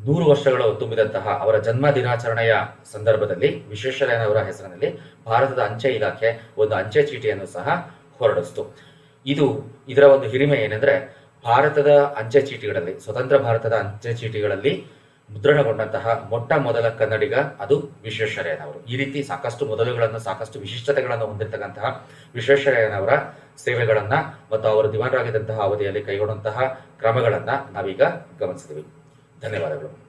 ನೂರು ವರ್ಷಗಳು ತುಂಬಿದಂತಹ ಅವರ ಜನ್ಮ ದಿನಾಚರಣೆಯ ಸಂದರ್ಭದಲ್ಲಿ ವಿಶ್ವೇಶ್ವರಯ್ಯನವರ ಹೆಸರಿನಲ್ಲಿ ಭಾರತದ ಅಂಚೆ ಇಲಾಖೆ ಒಂದು ಅಂಚೆ ಚೀಟಿಯನ್ನು ಸಹ ಹೊರಡಿಸ್ತು. ಇದು ಇದರ ಒಂದು ಹಿರಿಮೆ ಏನೆಂದ್ರೆ, ಭಾರತದ ಅಂಚೆ ಚೀಟಿಗಳಲ್ಲಿ, ಸ್ವತಂತ್ರ ಭಾರತದ ಅಂಚೆ ಚೀಟಿಗಳಲ್ಲಿ ಮುದ್ರಣಗೊಂಡಂತಹ ಮೊಟ್ಟ ಮೊದಲ ಕನ್ನಡಿಗ ಅದು ವಿಶ್ವೇಶ್ವರಯ್ಯನವರು. ಈ ರೀತಿ ಸಾಕಷ್ಟು ಮೊದಲುಗಳನ್ನು, ಸಾಕಷ್ಟು ವಿಶಿಷ್ಟತೆಗಳನ್ನು ಹೊಂದಿರತಕ್ಕಂತಹ ವಿಶ್ವೇಶ್ವರಯ್ಯನವರ ಸೇವೆಗಳನ್ನ ಮತ್ತು ಅವರು ದಿವಾನರಾಗಿದ್ದಂತಹ ಅವಧಿಯಲ್ಲಿ ಕೈಗೊಂಡಂತಹ ಕ್ರಮಗಳನ್ನ ನಾವೀಗ ಗಮನಿಸಿದ್ವಿ. ಧನ್ಯವಾದಗಳು.